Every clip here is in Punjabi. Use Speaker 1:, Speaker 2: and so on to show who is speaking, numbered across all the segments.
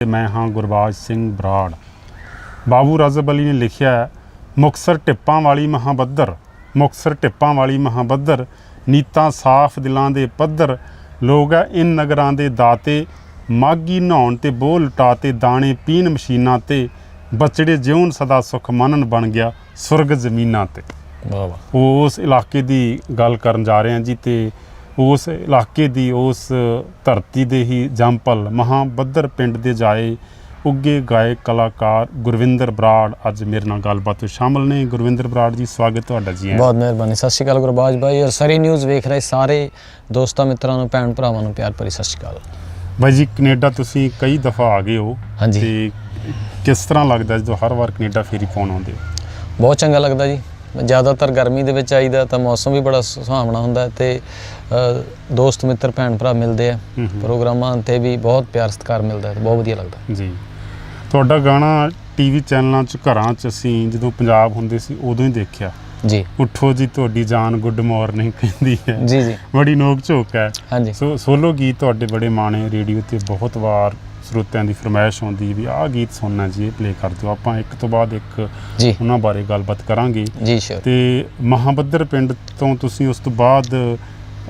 Speaker 1: ਤੇ ਮੈਂ ਹਾਂ ਗੁਰਬਾਜ ਸਿੰਘ ਬਰਾੜ। ਬਾਬੂ ਰਜ਼ਬ ਅਲੀ ਨੇ ਲਿਖਿਆ ਹੈ, ਮੁਕਤਸਰ ਟਿੱਪਾਂ ਵਾਲੀ ਮਹਾਬੱਦਰ ਮੁਕਤਸਰ ਟਿੱਪਾਂ ਵਾਲੀ ਮਹਾਬੱਦਰ ਨੀਤਾਂ ਸਾਫ਼ ਦਿਲਾਂ ਦੇ ਪੱਧਰ ਲੋਕ ਹੈ ਇਨ ਨਗਰਾਂ ਦੇ ਦਾਤੇ ਮਾਗੀ ਨਹਾਉਣ ਤੇ ਬੋਲ ਲੁਟਾਤੇ ਦਾਣੇ ਪੀਣ ਮਸ਼ੀਨਾਂ ਤੇ ਬਚੜੇ ਜਿਉਣ ਸਦਾ ਸੁਖ ਮੰਨਣ ਬਣ ਗਿਆ ਸੁਰਗ ਜ਼ਮੀਨਾਂ ਤੇ।
Speaker 2: ਵਾਹ ਵਾਹ।
Speaker 1: ਉਸ ਇਲਾਕੇ ਦੀ ਗੱਲ ਕਰਨ ਜਾ ਰਹੇ ਹਾਂ ਜੀ ਤੇ ਉਸ ਇਲਾਕੇ ਦੀ ਉਸ ਧਰਤੀ ਦੇ ਹੀ ਜੰਪਲ ਮਹਾਬੱਦਰ ਪਿੰਡ ਦੇ ਜਾਏ ਉੱਗੇ ਗਾਇਕ ਕਲਾਕਾਰ ਗੁਰਵਿੰਦਰ ਬਰਾੜ ਅੱਜ ਮੇਰੇ ਨਾਲ ਗੱਲਬਾਤ ਵਿੱਚ ਸ਼ਾਮਲ ਨੇ। ਗੁਰਵਿੰਦਰ ਬਰਾੜ ਜੀ ਸਵਾਗਤ ਤੁਹਾਡਾ ਜੀ।
Speaker 2: ਬਹੁਤ ਮਿਹਰਬਾਨੀ। ਸਤਿ ਸ਼੍ਰੀ ਅਕਾਲ ਗੁਰਬਾਜ ਭਾਈ ਔਰ ਸਰੀ ਨਿਊਜ਼ ਵੇਖ ਰਹੇ ਸਾਰੇ ਦੋਸਤਾਂ ਮਿੱਤਰਾਂ ਨੂੰ ਭੈਣ ਭਰਾਵਾਂ ਨੂੰ ਪਿਆਰ ਭਰੀ ਸਤਿ ਸ਼੍ਰੀ ਅਕਾਲ।
Speaker 1: ਬਾਈ ਜੀ ਕੈਨੇਡਾ ਤੁਸੀਂ ਕਈ ਦਫਾ ਆ ਗਏ ਹੋ
Speaker 2: ਹਾਂਜੀ।
Speaker 1: ਤੇ ਕਿਸ ਤਰ੍ਹਾਂ ਲੱਗਦਾ ਜਦੋਂ ਹਰ ਵਾਰ ਕੈਨੇਡਾ ਫੇਰੀ ਪਾਉਣ ਆਉਂਦੇ? ਹੋ
Speaker 2: ਬਹੁਤ ਚੰਗਾ ਲੱਗਦਾ ਜੀ। ਜ਼ਿਆਦਾਤਰ ਗਰਮੀ ਦੇ ਵਿੱਚ ਆਈਦਾ ਤਾਂ ਮੌਸਮ ਵੀ ਬੜਾ ਸੁਹਾਵਣਾ ਹੁੰਦਾ ਤੇ ਦੋਸਤ ਮਿੱਤਰ ਭੈਣ ਭਰਾ ਮਿਲਦੇ ਆ। ਪ੍ਰੋਗਰਾਮਾਂ ਤੇ ਵੀ ਬਹੁਤ ਪਿਆਰ ਸਤਿਕਾਰ ਮਿਲਦਾ ਹੈ ਤੇ ਬਹੁਤ ਵਧੀਆ ਲੱਗਦਾ।
Speaker 1: ਜੀ। ਤੁਹਾਡਾ ਗਾਣਾ ਟੀਵੀ ਚੈਨਲਾਂ 'ਚ ਘਰਾਂ 'ਚ ਅਸੀਂ ਜਦੋਂ ਪੰਜਾਬ ਹੁੰਦੇ ਸੀ ਉਦੋਂ ਹੀ ਦੇਖਿਆ।
Speaker 2: ਜੀ।
Speaker 1: ਉੱਠੋ ਜੀ ਤੁਹਾਡੀ ਜਾਨ ਗੁੱਡ ਮਾਰਨਿੰਗ ਕਹਿੰਦੀ ਹੈ।
Speaker 2: ਜੀ ਜੀ।
Speaker 1: ਬੜੀ ਨੋਕ ਝੋਕ ਹੈ।
Speaker 2: ਹਾਂਜੀ।
Speaker 1: ਸੋ ਸੋਲੋ ਗੀਤ ਤੁਹਾਡੇ ਬੜੇ ਮਾਣੇ ਰੇਡੀਓ ਤੇ ਬਹੁਤ ਵਾਰ ਸਰੋਤਿਆਂ ਦੀ ਫਰਮਾਇਸ਼ ਆਉਂਦੀ ਵੀ ਆਹ ਗੀਤ ਸੁਣਨਾ ਜੀ ਇਹ ਪਲੇ ਕਰ ਦਿਓ। ਆਪਾਂ ਇੱਕ ਤੋਂ ਬਾਅਦ ਇੱਕ ਉਹਨਾਂ ਬਾਰੇ ਗੱਲਬਾਤ ਕਰਾਂਗੇ।
Speaker 2: ਜੀ ਸ਼ੋਰ
Speaker 1: ਤੇ ਮਹਾਬੱਦਰ ਪਿੰਡ ਤੋਂ ਤੁਸੀਂ ਉਸ ਤੋਂ ਬਾਅਦ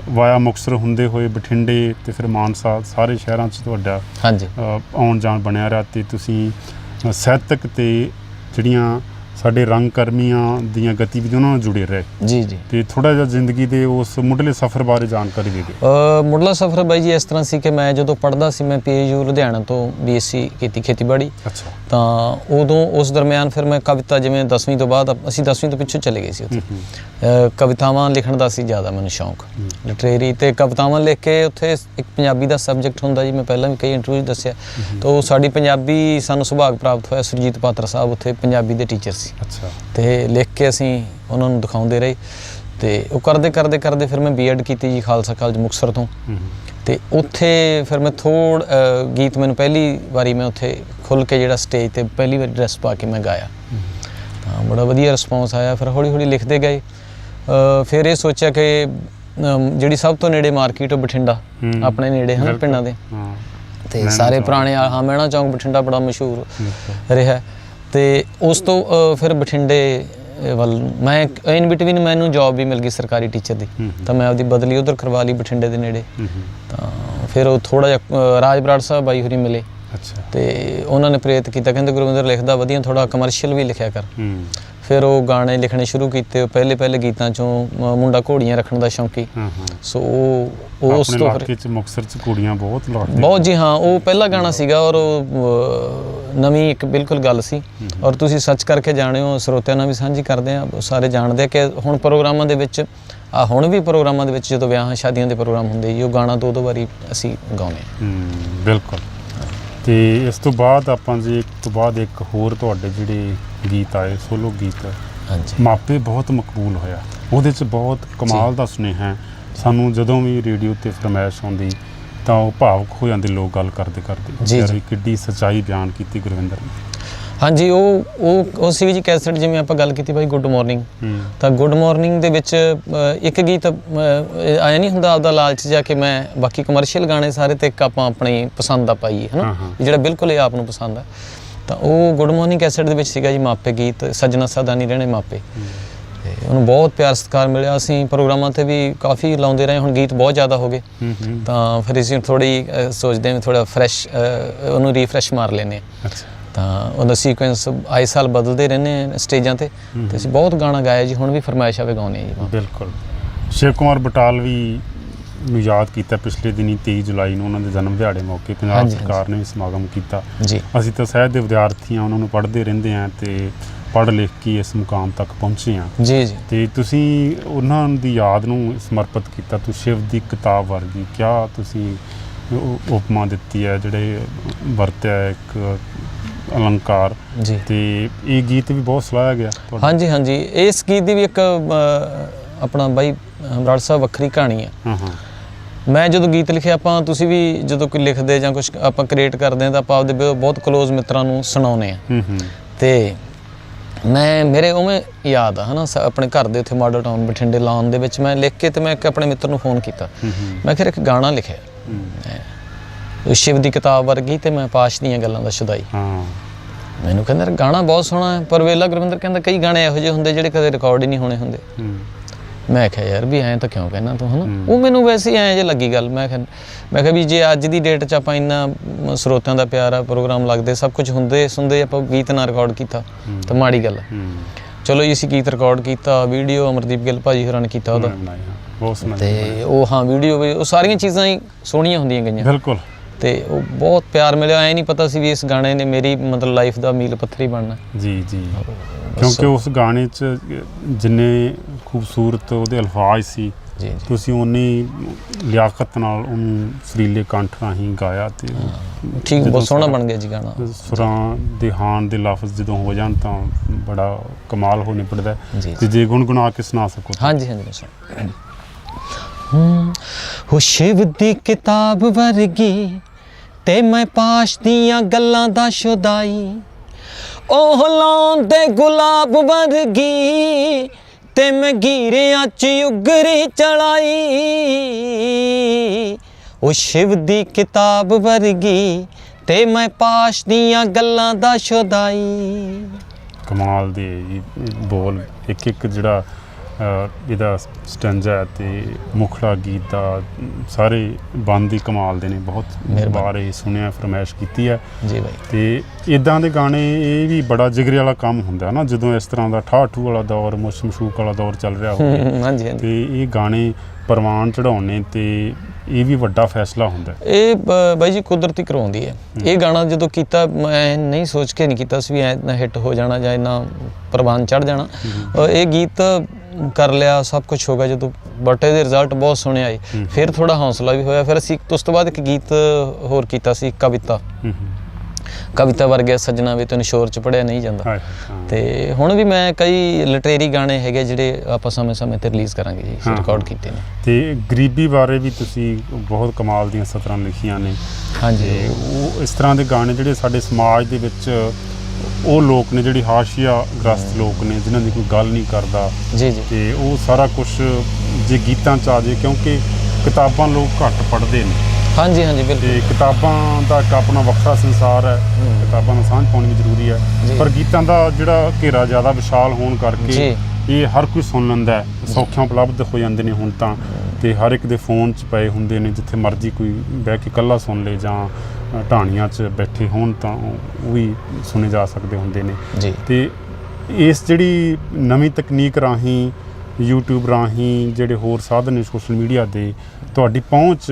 Speaker 1: ਵਾਇਆ ਮੁਕਤਸਰ ਹੁੰਦੇ ਹੋਏ ਬਠਿੰਡੇ ਤੇ ਫਿਰ ਮਾਨਸਾ ਸਾਰੇ ਸ਼ਹਿਰਾਂ 'ਚ ਤੁਹਾਡਾ
Speaker 2: ਹਾਂਜੀ।
Speaker 1: ਆਉਣ ਜਾਣ ਬਣਿਆ ਰਿਹਾ ਤੇ ਤੁਸੀਂ ਸਾਹਿਤਕ ਤੇ ਜਿਹੜੀਆਂ ਸਾਡੇ ਰੰਗ ਕਰਮੀਆਂ ਦੀਆਂ ਗਤੀਵਿਧੀਆਂ ਨਾਲ ਜੁੜੇ ਰਹੇ।
Speaker 2: ਜੀ ਜੀ।
Speaker 1: ਤੇ ਥੋੜਾ ਜਿਹਾ ਜ਼ਿੰਦਗੀ ਦੇ ਉਸ ਮੁੱਢਲੇ ਸਫ਼ਰ ਬਾਰੇ ਜਾਣਕਾਰੀ ਦੇ ਦਿਓ।
Speaker 2: ਅ, ਮੁੱਢਲਾ ਸਫ਼ਰ ਬਾਈ ਜੀ ਇਸ ਤਰ੍ਹਾਂ ਸੀ ਕਿ ਮੈਂ ਜਦੋਂ ਪੜ੍ਹਦਾ ਸੀ ਮੈਂ ਪੀਯੂ ਲੁਧਿਆਣਾ ਤੋਂ ਬੀਐਸਸੀ ਕੀਤੀ ਖੇਤੀਬਾੜੀ।
Speaker 1: ਅੱਛਾ।
Speaker 2: ਤਾਂ ਉਦੋਂ ਉਸ ਦਰਮਿਆਨ ਫਿਰ ਮੈਂ ਕਵਿਤਾ ਜਿਵੇਂ 10ਵੀਂ ਤੋਂ ਬਾਅਦ ਅਸੀਂ 10ਵੀਂ ਤੋਂ ਪਿੱਛੋਂ ਚਲੇ ਗਏ ਸੀ ਉੱਥੇ। ਕਵਿਤਾਵਾਂ ਲਿਖਣ ਦਾ ਸੀ ਜ਼ਿਆਦਾ ਮੈਨੂੰ ਸ਼ੌਂਕ। ਲਿਟਰੇਰੀ ਤੇ ਕਵਿਤਾਵਾਂ ਲਿਖ ਕੇ ਉੱਥੇ ਇੱਕ ਪੰਜਾਬੀ ਦਾ ਸਬਜੈਕਟ ਹੁੰਦਾ ਜੀ ਮੈਂ ਪਹਿਲਾਂ ਵੀ ਕਈ ਇੰਟਰਵਿਊ ਦੱਸਿਆ। ਤਾਂ ਉਹ ਸਾਡੀ ਪੰਜਾਬੀ ਸਾਨੂੰ ਸੁਭਾਗ ਪ੍ਰਾਪਤ ਹੋਇਆ ਸੁਰਜੀਤ ਪਾਤਰ ਸਾਹਿਬ ਉੱਥੇ ਪੰਜਾਬੀ ਦੇ ਟੀਚਰ ਸੀ।
Speaker 1: ਅੱਛਾ।
Speaker 2: ਤੇ ਲਿਖ ਕੇ ਅਸੀਂ ਉਹਨਾਂ ਨੂੰ ਦਿਖਾਉਂਦੇ ਰਹੇ ਤੇ ਉਹ ਕਰਦੇ ਕਰਦੇ ਕਰਦੇ ਫਿਰ ਮੈਂ ਬੀਐਡ ਕੀਤੀ ਜੀ ਖਾਲਸਾ ਕਾਲਜ ਮੁਕਤਸਰ ਤੋਂ। ਤੇ ਉੱਥੇ ਫਿਰ ਮੈਂ ਥੋੜ ਗੀਤ ਮੈਨੂੰ ਪਹਿਲੀ ਵਾਰੀ ਮੈਂ ਉੱਥੇ ਖੁੱਲ ਕੇ ਜਿਹੜਾ ਸਟੇਜ ਤੇ ਪਹਿਲੀ ਵਾਰੀ ਡਰੈਸ ਪਾ ਕੇ ਮੈਂ ਗਾਇਆ। ਤਾਂ ਬੜਾ ਵਧੀਆ ਰਿਸਪੌਂਸ ਆਇਆ। ਫਿਰ ਹੌਲੀ ਹੌਲੀ ਲਿਖਦੇ ਗਏ। ਅ, ਫਿਰ ਇਹ ਸੋਚਿਆ ਕਿ ਜਿਹੜੀ ਸਭ ਤੋਂ ਨੇੜੇ ਮਾਰਕੀਟ ਉਹ ਬਠਿੰਡਾ। ਆਪਣੇ ਨੇੜੇ ਹਨ। ਪਿੰਡਾਂ ਦੇ। ਤੇ ਸਾਰੇ। ਪੁਰਾਣੇ ਆ- ਹਾਂ ਮਹਿਣਾ ਚੌਂਕ ਬਠਿੰਡਾ ਬੜਾ ਮਸ਼ਹੂਰ। ਰਿਹਾ। ਤੇ ਉਸ ਤੋਂ ਅ, ਫਿਰ ਬਠਿੰਡੇ ਅ, ਵੱਲ ਮੈਂ ਇਨ ਬਿਟਵੀਨ ਮੈਨੂੰ ਜੌਬ ਵੀ ਮਿਲ ਗਈ ਸਰਕਾਰੀ ਟੀਚਰ ਦੀ। ਤਾਂ ਮੈਂ ਆਪਦੀ ਬਦਲੀ ਉਧਰ ਕਰਵਾ ਲਈ ਬਠਿੰਡੇ ਦੇ ਨੇੜੇ। ਤਾਂ ਫਿਰ ਉਹ ਥੋੜਾ ਜਿਹਾ ਅ, ਰਾਜ ਬਰਾੜ ਸਾਹਿਬ ਬਾਈ ਹੋਰੀ ਮਿਲੇ।
Speaker 1: ਅੱਛਾ।
Speaker 2: ਤੇ ਉਹਨਾਂ ਨੇ ਪ੍ਰੇਰਿਤ ਕੀਤਾ। ਕਹਿੰਦੇ ਗੁਰਵਿੰਦਰ ਲਿਖਦਾ ਵਧੀਆ ਥੋੜਾ ਕਮਰਸ਼ੀਅਲ ਵੀ ਲਿਖਿਆ ਕਰ।
Speaker 1: ਹੂੰ।
Speaker 2: ਫਿਰ ਉਹ ਗਾਣੇ ਲਿਖਣੇ ਸ਼ੁਰੂ ਕੀਤੇ ਉਹ ਪਹਿਲੇ ਪਹਿਲੇ ਗੀਤਾਂ ਚੋਂ ਮੁੰਡਾ ਘੋੜੀਆਂ ਰੱਖਣ ਦਾ ਸ਼ੌਂਕੀ। ਸੋ ਉਹ ਉਸ ਤੋਂ ਫਿਰ
Speaker 1: ਚ ਮੁਕਤਸਰ ਚ ਕੁੜੀਆਂ ਬਹੁਤ ਲੜਦੇ
Speaker 2: ਬਹੁਤ ਜੀ ਹਾਂ ਉਹ ਪਹਿਲਾ ਗਾਣਾ ਸੀਗਾ ਔਰ ਉਹ ਨਵੀਂ ਇੱਕ ਬਿਲਕੁਲ ਗੱਲ ਸੀ। ਔਰ ਤੁਸੀਂ ਸੱਚ ਕਰਕੇ ਜਾਣਿਓ ਸਰੋਤਿਆਂ ਨਾਲ ਵੀ ਸਾਂਝੀ ਕਰਦੇ ਆ ਸਾਰੇ ਜਾਣਦੇ ਆ ਕਿ ਹੁਣ ਪ੍ਰੋਗਰਾਮਾਂ ਦੇ ਵਿੱਚ ਆ ਹੁਣ ਵੀ ਪ੍ਰੋਗਰਾਮਾਂ ਦੇ ਵਿੱਚ ਜਦੋਂ ਵਿਆਹਾਂ ਸ਼ਾਦੀਆਂ ਦੇ ਪ੍ਰੋਗਰਾਮ ਹੁੰਦੇ ਜੀ ਉਹ ਗਾਣਾ ਦੋ ਦੋ ਵਾਰੀ ਅਸੀਂ ਗਾਉਂਦੇ ਹਾਂ।
Speaker 1: ਹੂੰ ਬਿਲਕੁਲ। ਤੇ ਇਸ ਤੋਂ ਬਾਅਦ ਆਪਾਂ ਜੀ ਇੱਕ ਤੋਂ ਬਾਅਦ ਇੱਕ ਹੋਰ ਤੁਹਾਡੇ ਜਿਹੜੇ ਗੀਤ ਆਏ ਸੋਲੋ ਗੀਤ
Speaker 2: ਹਾਂਜੀ।
Speaker 1: ਮਾਪੇ ਬਹੁਤ ਮਕਬੂਲ ਹੋਇਆ। ਉਹਦੇ ਚ ਬਹੁਤ ਕਮਾਲ ਦਾ ਸੁਨੇਹਾ ਹੈ। ਸਾਨੂੰ ਜਦੋਂ ਵੀ ਰੇਡੀਓ ਤੇ ਫਰਮਾਇਸ਼ ਆਉਂਦੀ ਤਾਂ ਉਹ ਭਾਵੁਕ ਹੋ ਜਾਂਦੇ ਲੋਕ ਗੱਲ ਕਰਦੇ ਕਰਦੇ
Speaker 2: ਜੀ, ਜੀ।
Speaker 1: ਕਿੱਡੀ ਸੱਚਾਈ ਬਿਆਨ ਕੀਤੀ ਗੁਰਵਿੰਦਰ ਨੇ।
Speaker 2: ਹਾਂਜੀ ਉਹ ਉਹ ਉਹ ਸੀ ਜੀ ਕੈਸਟ ਜਿਵੇਂ ਆਪਾਂ ਗੱਲ ਕੀਤੀ ਭਾਈ ਗੁੱਡ ਮਾਰਨਿੰਗ
Speaker 1: ਹੂੰ।
Speaker 2: ਤਾਂ ਗੁੱਡ ਮਾਰਨਿੰਗ ਦੇ ਵਿੱਚ ਅ, ਇੱਕ ਗੀਤ ਆਇਆ ਨਹੀਂ ਹੁੰਦਾ ਆਪਦਾ ਲਾਲਚ ਜਾ ਕੇ ਮੈਂ ਬਾਕੀ ਕਮਰਸ਼ੀਅਲ ਗਾਣੇ ਸਾਰੇ ਤੇ ਇੱਕ ਆਪਾਂ ਆਪਣੀ ਪਸੰਦ ਦਾ ਪਾਈਏ
Speaker 1: ਹਾਂ,
Speaker 2: ਹਨਾ?
Speaker 1: ਹਾਂ।
Speaker 2: ਜਿਹੜਾ ਬਿਲਕੁਲ ਹੀ ਆਪ ਨੂੰ ਪਸੰਦ ਆ। ਤਾਂ ਉਹ ਗੁੱਡ ਮਾਰਨਿੰਗ ਕੈਸਟ ਦੇ ਵਿੱਚ ਸੀਗਾ ਜੀ ਮਾਪੇ ਗੀਤ ਸਜਣਾ ਸਦਾ ਨਹੀਂ ਰਹਿਣੇ ਮਾਪੇ। ਤੇ ਉਹਨੂੰ ਬਹੁਤ ਪਿਆਰ ਸਤਿਕਾਰ ਮਿਲਿਆ। ਅਸੀਂ ਪ੍ਰੋਗਰਾਮਾਂ ਤੇ ਵੀ ਕਾਫੀ ਲਾਉਂਦੇ ਰਹੇ ਹੁਣ ਗੀਤ ਬਹੁਤ ਜ਼ਿਆਦਾ ਹੋ ਗਏ।
Speaker 1: ਹੂੰ ਹੂੰ।
Speaker 2: ਤਾਂ ਫਿਰ ਅਸੀਂ ਥੋੜੀ ਸੋਚਦੇ ਹਾਂ ਥੋੜਾ ਫਰੈਸ਼ ਉਹਨੂੰ ਰੀਫਰੈਸ਼ ਮਾਰ ਲੈਨੇ
Speaker 1: ਅੱਛਾ।
Speaker 2: ਤਾਂ ਉਹਦਾ ਸੀਕੁਐਂਸ ਆਏ ਸਾਲ ਬਦਲਦੇ ਰਹਿੰਦੇ ਆ ਸਟੇਜਾਂ ਤੇ। ਤੇ ਅਸੀਂ ਬਹੁਤ ਗਾਣਾ ਗਾਇਆ ਜੀ ਹੁਣ ਵੀ ਫਰਮਾਇਸ਼ ਆਵੇ ਗਾਉਣੇ ਆ ਜੀ।
Speaker 1: ਬਿਲਕੁਲ। ਸ਼ਿਵ ਕੁਮਾਰ ਬਟਾਲ ਵੀ ਨੂੰ ਯਾਦ ਕੀਤਾ ਪਿਛਲੇ ਦਿਨੀ 23 ਜੁਲਾਈ ਨੂੰ ਉਹਨਾਂ ਦੇ ਜਨਮ ਦਿਹਾੜੇ ਮੌਕੇ ਪੰਜਾਬ ਸਰਕਾਰ ਨੇ ਵੀ ਸਮਾਗਮ ਕੀਤਾ।
Speaker 2: ਜੀ।
Speaker 1: ਅਸੀਂ ਤਾਂ ਸਾਹਿਤ ਦੇ ਵਿਦਿਆਰਥੀ ਹਾਂ ਉਹਨਾਂ ਨੂੰ ਪੜ੍ਹਦੇ ਰਹਿੰਦੇ ਹਾਂ ਤੇ ਪੜ੍ਹ ਲਿਖ ਕੇ ਇਸ ਮੁਕਾਮ ਤੱਕ ਪਹੁੰਚੇ ਹਾਂ
Speaker 2: ਜੀ ਜੀ।
Speaker 1: ਤੇ ਤੁਸੀਂ ਉਹਨਾਂ ਦੀ ਯਾਦ ਨੂੰ ਸਮਰਪਿਤ ਕੀਤਾ ਤੁਸੀਂ ਸ਼ਿਵ ਦੀ ਕਿਤਾਬ ਵਰਗੀ ਕਿਆ ਤੁਸੀਂ ਉਪਮਾ ਦਿੱਤੀ ਹੈ ਜਿਹੜੇ ਵਰਤਿਆ ਇੱਕ ਅਲੰਕਾਰ।
Speaker 2: ਜੀ।
Speaker 1: ਤੇ ਇਹ ਗੀਤ ਵੀ ਬਹੁਤ ਸਲਾਹਿਆ ਗਿਆ ਤੁਹਾਡਾ।
Speaker 2: ਹਾਂਜੀ ਹਾਂਜੀ। ਇਸ ਗੀਤ ਦੀ ਵੀ ਇੱਕ ਅ, ਆਪਣਾ ਬਾਈ ਬਰਾੜ ਸਾਹਿਬ ਵੱਖਰੀ ਕਹਾਣੀ ਹੈ
Speaker 1: ਹਾਂ ਹਾਂ।
Speaker 2: ਮੈਂ ਜਦੋਂ ਗੀਤ ਲਿਖਿਆ ਆਪਾਂ ਤੁਸੀਂ ਵੀ ਜਦੋਂ ਕੋਈ ਲਿਖਦੇ ਜਾਂ ਕੁਝ ਆਪਾਂ ਕ੍ਰੀਏਟ ਕਰਦੇ ਹਾਂ ਤਾਂ ਆਪਾਂ ਆਪਦੇ ਬ- ਬਹੁਤ ক্লোਜ਼ ਮਿੱਤਰਾਂ ਨੂੰ ਸੁਣਾਉਨੇ ਆ
Speaker 1: ਹੂੰ ਹੂੰ।
Speaker 2: ਤੇ ਮੈਂ ਮੇਰੇ ਉਵੇਂ ਯਾਦ ਆ ਹਨਾ ਸ- ਆਪਣੇ ਘਰ ਦੇ ਉੱਥੇ ਮਾਡਲ ਟਾਊਨ ਬਠਿੰਡੇ ਲਾਉਣ ਦੇ ਵਿੱਚ ਮੈਂ ਲਿਖ ਕੇ ਤੇ ਮੈਂ ਇੱਕ ਆਪਣੇ ਮਿੱਤਰ ਨੂੰ ਫੋਨ ਕੀਤਾ।
Speaker 1: ਹੂੰ ਹੂੰ।
Speaker 2: ਮੈਂ ਕਿਹਾ ਇੱਕ ਗਾਣਾ ਲਿਖਿਆ।
Speaker 1: ਹੂੰ।
Speaker 2: ਸ਼ਿਵ ਦੀ ਕਿਤਾਬ ਵਰਗੀ ਤੇ ਮੈਂ ਪਾਸ਼ ਦੀਆਂ ਗੱਲਾਂ ਦਾ ਸ਼ੁਦਾਈ।
Speaker 1: ਹਾਂ।
Speaker 2: ਮੈਨੂੰ ਕਹਿੰਦਾ ਗਾਣਾ ਬਹੁਤ ਸੋਹਣਾ ਹੈ ਪਰ ਵੇਲਾ ਗੁਰਵਿੰਦਰ ਕਹਿੰਦਾ ਕਈ ਗਾਣੇ ਇਹੋ ਜਿਹੇ ਹੁੰਦੇ ਜਿਹੜੇ ਕਦੇ ਰਿਕਾਰਡ ਹੀ ਨਹੀਂ ਹੋਣੇ ਹੁੰਦੇ। ਮੈਂ ਕਿਹਾ ਯਾਰ ਵੀ ਐਂ ਤਾਂ ਕਿਉਂ ਕਹਿਣਾ ਤੂੰ ਹਨਾ। ਉਹ ਮੈਨੂੰ ਵੈਸੇ ਐਂ ਜੇ ਲੱਗੀ ਗੱਲ ਮੈਂ ਕਿਹਾ ਮੈਂ ਕਿਹਾ ਵੀ ਜੇ ਅੱਜ ਦੀ ਡੇਟ 'ਚ ਆਪਾਂ ਇੰਨਾ ਸਰੋਤਿਆਂ ਦਾ ਪਿਆਰ ਆ ਪ੍ਰੋਗਰਾਮ ਲੱਗਦੇ ਸਭ ਕੁਝ ਹੁੰਦੇ ਸੁਣਦੇ ਆਪਾਂ ਗੀਤ ਨਾ ਰਿਕਾਰਡ ਕੀਤਾ। ਤਾਂ ਮਾੜੀ ਗੱਲ ਹੈ। ਚਲੋ ਜੀ ਅਸੀਂ ਗੀਤ ਰਿਕਾਰਡ ਕੀਤਾ ਵੀਡੀਓ ਅਮਰਦੀਪ ਗਿੱਲ ਭਾਜੀ ਹੋਰਾਂ ਨੇ ਕੀਤਾ ਉਹਦਾ। ਤੇ ਉਹ ਹਾਂ ਵੀਡੀਓ ਵੀ ਉਹ ਸਾਰੀਆਂ ਚੀਜ਼ਾਂ ਹੀ ਸੋਹਣੀਆਂ ਹੁੰਦੀਆਂ ਗਈਆਂ।
Speaker 1: ਬਿਲਕੁਲ।
Speaker 2: ਤੇ ਉਹ ਬਹੁਤ ਪਿਆਰ ਮਿਲਿਆ। ਐ ਨਹੀਂ ਪਤਾ ਸੀ ਵੀ ਇਸ ਗਾਣੇ ਨੇ ਮੇਰੀ ਮਤਲਬ ਲਾਈਫ ਦਾ ਮੀਲ ਪੱਥਰ ਹੀ ਬਣਨਾ।
Speaker 1: ਜੀ ਜੀ। ਕਿਉਂਕਿ ਉਸ ਗਾਣੇ 'ਚ ਜਿੰਨੇ ਖੂਬਸੂਰਤ ਉਹਦੇ ਅਲਫਾਜ਼ ਸੀ ਤੁਸੀਂ ਉਨੀ ਲਿਆਕਤ ਨਾਲ ਉਹਨੂੰ ਸੁਰੀਲੇ ਕੰਠ ਰਾਹੀਂ ਗਾਇਆ ਤੇ
Speaker 2: ਠੀਕ ਬਹੁਤ ਸੋਹਣਾ
Speaker 1: ਸਾਰਾ-
Speaker 2: ਬਣ ਗਿਆ ਜੀ ਗਾਣਾ।
Speaker 1: ਸੁਰਾਂ ਦੇ ਹਾਨ ਦੇ ਲਫ਼ਜ਼ ਜਦੋਂ ਹੋ ਜਾਣ ਤਾਂ ਬੜਾ ਕਮਾਲ ਹੋ।
Speaker 2: ਜੀ
Speaker 1: ਤੇ ਜੇ। ਗੁਣਗੁਣਾ ਕੇ ਸੁਣਾ ਸਕੋ
Speaker 2: ਹਾਂਜੀ ਹਾਂਜੀ ਹੂੰ ਹੋ ਸ਼ਿਵ ਦੀ ਕਿਤਾਬ ਵਰਗੀ ਤੇ ਮੈਂ ਪਾਸ਼ ਦੀਆਂ ਗੱਲਾਂ ਦਾ ਸ਼ੁਦਾਈ। ਉਹ ਲਾਉਂਦੇ ਗੁਲਾਬ ਵਰਗੀ ਤੇ ਮੈਂ ਗੀਰਿਆਂ 'ਚ ਉਗਰੀ ਚੜਾਈ। ਉਹ ਸ਼ਿਵ ਦੀ ਕਿਤਾਬ ਵਰਗੀ ਤੇ ਮੈਂ ਪਾਸ਼ ਦੀਆਂ ਗੱਲਾਂ ਦਾ ਸ਼ੁਦਾਈ।
Speaker 1: ਕਮਾਲ ਦੀ ਬੋਲ ਇੱਕ ਇੱਕ ਜਿਹੜਾ ਇਹਦਾ ਸਟੈਂਜਾ ਤੇ ਮੁਖੜਾ ਗੀਤ ਦਾ ਸਾਰੇ ਬੰਦ ਹੀ ਕਮਾਲ ਦੇ ਨੇ ਬਹੁਤ
Speaker 2: ਮਿਹਰਬਾਨੀ।
Speaker 1: ਵਾਰ ਇਹ ਸੁਣਿਆ ਫਰਮਾਇਸ਼ ਕੀਤੀ ਹੈ।
Speaker 2: ਜੀ ਬਾਈ।
Speaker 1: ਤੇ ਇਦਾਂ ਦੇ ਗਾਣੇ ਇਹ ਵੀ ਬੜਾ ਜਿਗਰੇ ਵਾਲਾ ਕੰਮ ਹੁੰਦਾ ਨਾ ਜਦੋਂ ਇਸ ਤਰ੍ਹਾਂ ਦਾ ਠਾਠੂ ਵਾਲਾ ਦੌਰ ਮੁਸ਼ ਮਸ਼ੂਕ ਵਾਲਾ ਦੌਰ ਚੱਲ ਰਿਹਾ ਹੋਵੇ।
Speaker 2: ਹਾਂਜੀ ਹਾਂਜੀ।
Speaker 1: ਤੇ ਇਹ ਗਾਣੇ ਪ੍ਰਵਾਨ ਚੜਾਉਣੇ ਤੇ ਇਹ ਵੀ ਵੱਡਾ ਫੈਸਲਾ ਹੁੰਦਾ।
Speaker 2: ਇਹ ਬਾਈ ਜੀ ਕੁਦਰਤੀ ਕਰਵਾਉਂਦੀ ਹੈ। ਇਹ ਗਾਣਾ ਜਦੋਂ ਕੀਤਾ ਮੈਂ ਨਹੀਂ ਸੋਚ ਕੇ ਨਹੀਂ ਕੀਤਾ ਸੀ ਵੀ ਐ ਇਤਨਾ ਹਿੱਟ ਹੋ ਜਾਣਾ ਜਾਂ ਇਨਾ ਪ੍ਰਵਾਨ ਚੜ ਜਾਣਾ। ਇਹ ਗੀਤ ਕਰ ਲਿਆ ਸਭ ਕੁਝ ਹੋ ਗਿਆ। ਜਦੋਂ ਬਟ ਇਹਦੇ ਰਿਜ਼ਲਟ ਬਹੁਤ ਸੋਹਣੇ ਆਏ। ਫਿਰ ਥੋੜਾ ਹੌਸਲਾ ਵੀ ਹੋਇਆ। ਫਿਰ ਅਸੀਂ ਉਸ ਤੋਂ ਬਾਅਦ ਇੱਕ ਗੀਤ ਹੋਰ ਕੀਤਾ ਸੀ ਕਵਿਤਾ। ਕਵਿਤਾ ਵਰਗੇ ਸੱਜਣਾ ਵੀ ਤੈਨੂੰ ਸ਼ੋਰ ਚ ਪੜਿਆ ਨਹੀਂ ਜਾਂਦਾ। ਤੇ ਹੁਣ ਵੀ ਮੈਂ ਕਈ ਲਿਟਰੇਰੀ ਗਾਣੇ ਹੈਗੇ ਜਿਹੜੇ ਆਪਾਂ ਸਮੇਂ-ਸਮੇਂ ਤੇ ਰਿਲੀਜ਼ ਕਰਾਂਗੇ ਜੀ ਰਿਕਾਰਡ। ਕੀਤੇ ਨੇ।
Speaker 1: ਤੇ ਗਰੀਬੀ ਬਾਰੇ ਵੀ ਤੁਸੀਂ ਬਹੁਤ ਕਮਾਲ ਦੀਆਂ ਸਤਰਾਂ ਲਿਖੀਆਂ ਨੇ।
Speaker 2: ਹਾਂਜੀ।
Speaker 1: ਉਹ ਇਸ ਤਰ੍ਹਾਂ ਦੇ ਗਾਣੇ ਜਿਹੜੇ ਸਾਡੇ ਸਮਾਜ ਦੇ ਵਿੱਚ ਉਹ ਲੋਕ ਨੇ ਜਿਹੜੀ ਹਾਸ਼ੀਆ ਗ੍ਰਸਤ ਲੋਕ ਨੇ ਜਿਨ੍ਹਾਂ ਦੀ ਕੋਈ ਗੱਲ ਨਹੀਂ ਕਰਦਾ।
Speaker 2: ਜੀ ਜੀ।
Speaker 1: ਤੇ ਉਹ ਸਾਰਾ ਕੁਝ ਜੇ ਗੀਤਾਂ ਚ ਆ ਜੇ ਕਿਉਂਕਿ ਕਿਤਾਬਾਂ ਲੋਕ ਘੱਟ ਪੜ੍ਹਦੇ ਨੇ।
Speaker 2: ਹਾਂਜੀ ਹਾਂਜੀ ਬਿਲਕੁਲ।
Speaker 1: ਤੇ ਕਿਤਾਬਾਂ ਦਾ ਇੱਕ ਆਪਣਾ ਵੱਖਰਾ ਸੰਸਾਰ ਹੈ। ਕਿਤਾਬਾਂ ਨੂੰ ਸਾਂਝ ਪਾਉਣੀ ਵੀ ਜ਼ਰੂਰੀ ਹੈ। ਪਰ ਗੀਤਾਂ ਦਾ ਜਿਹੜਾ ਘੇਰਾ ਜ਼ਿਆਦਾ ਵਿਸ਼ਾਲ ਹੋਣ ਕਰਕੇ। ਇਹ ਹਰ ਕੋਈ ਸੁਣ ਲੈਂਦਾ ਹੈ। ਸੌਖਿਆਂ ਉਪਲਬਧ ਹੋ ਜਾਂਦੇ ਨੇ ਹੁਣ ਤਾਂ। ਤੇ ਹਰ ਇੱਕ ਦੇ ਫੋਨ 'ਚ ਪਏ ਹੁੰਦੇ ਨੇ ਜਿੱਥੇ ਮਰਜ਼ੀ ਕੋਈ ਬਹਿ ਕੇ ਇਕੱਲਾ ਸੁਣ ਲੇ ਜਾਂ ਢਾਣੀਆਂ 'ਚ ਬੈਠੇ ਹੋਣ ਤਾਂ ਉਹ ਉਹ ਵੀ ਸੁਣੇ ਜਾ ਸਕਦੇ ਹੁੰਦੇ ਨੇ।
Speaker 2: ਜੀ।
Speaker 1: ਤੇ ਇਸ ਜਿਹੜੀ ਨਵੀਂ ਤਕਨੀਕ ਰਾਹੀਂ YouTube ਰਾਹੀਂ ਜਿਹੜੇ ਹੋਰ ਸਾਧਨ ਨੇ ਸੋਸ਼ਲ ਮੀਡੀਆ ਦੇ ਤੁਹਾਡੀ ਪਹੁੰਚ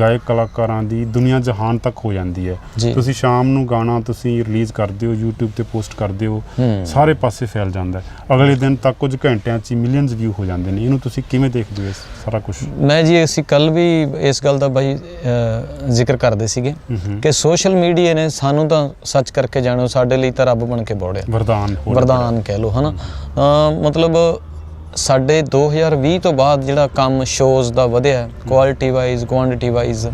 Speaker 1: ਗਾਇਕ ਕਲਾਕਾਰਾਂ ਦੀ ਦੁਨੀਆ ਜਹਾਨ ਤੱਕ ਹੋ ਜਾਂਦੀ ਹੈ। ਤੁਸੀਂ ਸ਼ਾਮ ਨੂੰ ਗਾਣਾ ਤੁਸੀਂ ਰਿਲੀਜ਼ ਕਰਦੇ ਹੋ YouTube ਤੇ ਪੋਸਟ ਕਰਦੇ ਹੋ।
Speaker 2: ਸਾਰੇ
Speaker 1: ਪਾਸੇ ਫੈਲ ਜਾਂਦਾ ਹੈ। ਅਗਲੇ ਦਿਨ ਤੱਕ ਕੁਝ ਘੰਟਿਆਂ 'ਚ ਮਿਲੀਅਨਸ ਵਿਊ ਹੋ ਜਾਂਦੇ ਨੇ। ਇਹਨੂੰ ਤੁਸੀਂ ਕਿਵੇਂ ਦੇਖਦੇ ਹੋ ਸਾਰਾ ਕੁਝ
Speaker 2: ਮੈਂ ਜੀ ਅਸੀਂ ਕੱਲ ਵੀ ਇਸ ਗੱਲ ਦਾ ਬਾਈ ਜ਼ਿਕਰ ਕਰਦੇ ਸੀਗੇ ਕਿ ਸੋਸ਼ਲ ਮੀਡੀਆ ਨੇ ਸਾਨੂੰ ਤਾਂ ਸੱਚ ਕਰਕੇ ਜਾਣੋ ਸਾਡੇ ਲਈ ਤਾਂ ਰੱਬ ਬਣ ਕੇ ਬੋੜਿਆ।
Speaker 1: ਵਰਦਾਨ
Speaker 2: ਵਰਦਾਨ ਕਹਿ ਲਓ ਹਨਾ? ਮਤਲਬ ਸਾਡੇ 2020 ਤੋਂ ਬਾਅਦ ਜਿਹੜਾ ਕੰਮ ਸ਼ੋਜ਼ ਦਾ ਵਧਿਆ ਕੁਆਲਿਟੀ ਵਾਈਜ਼ ਕੁਆਂਟੀਟੀ ਵਾਈਜ਼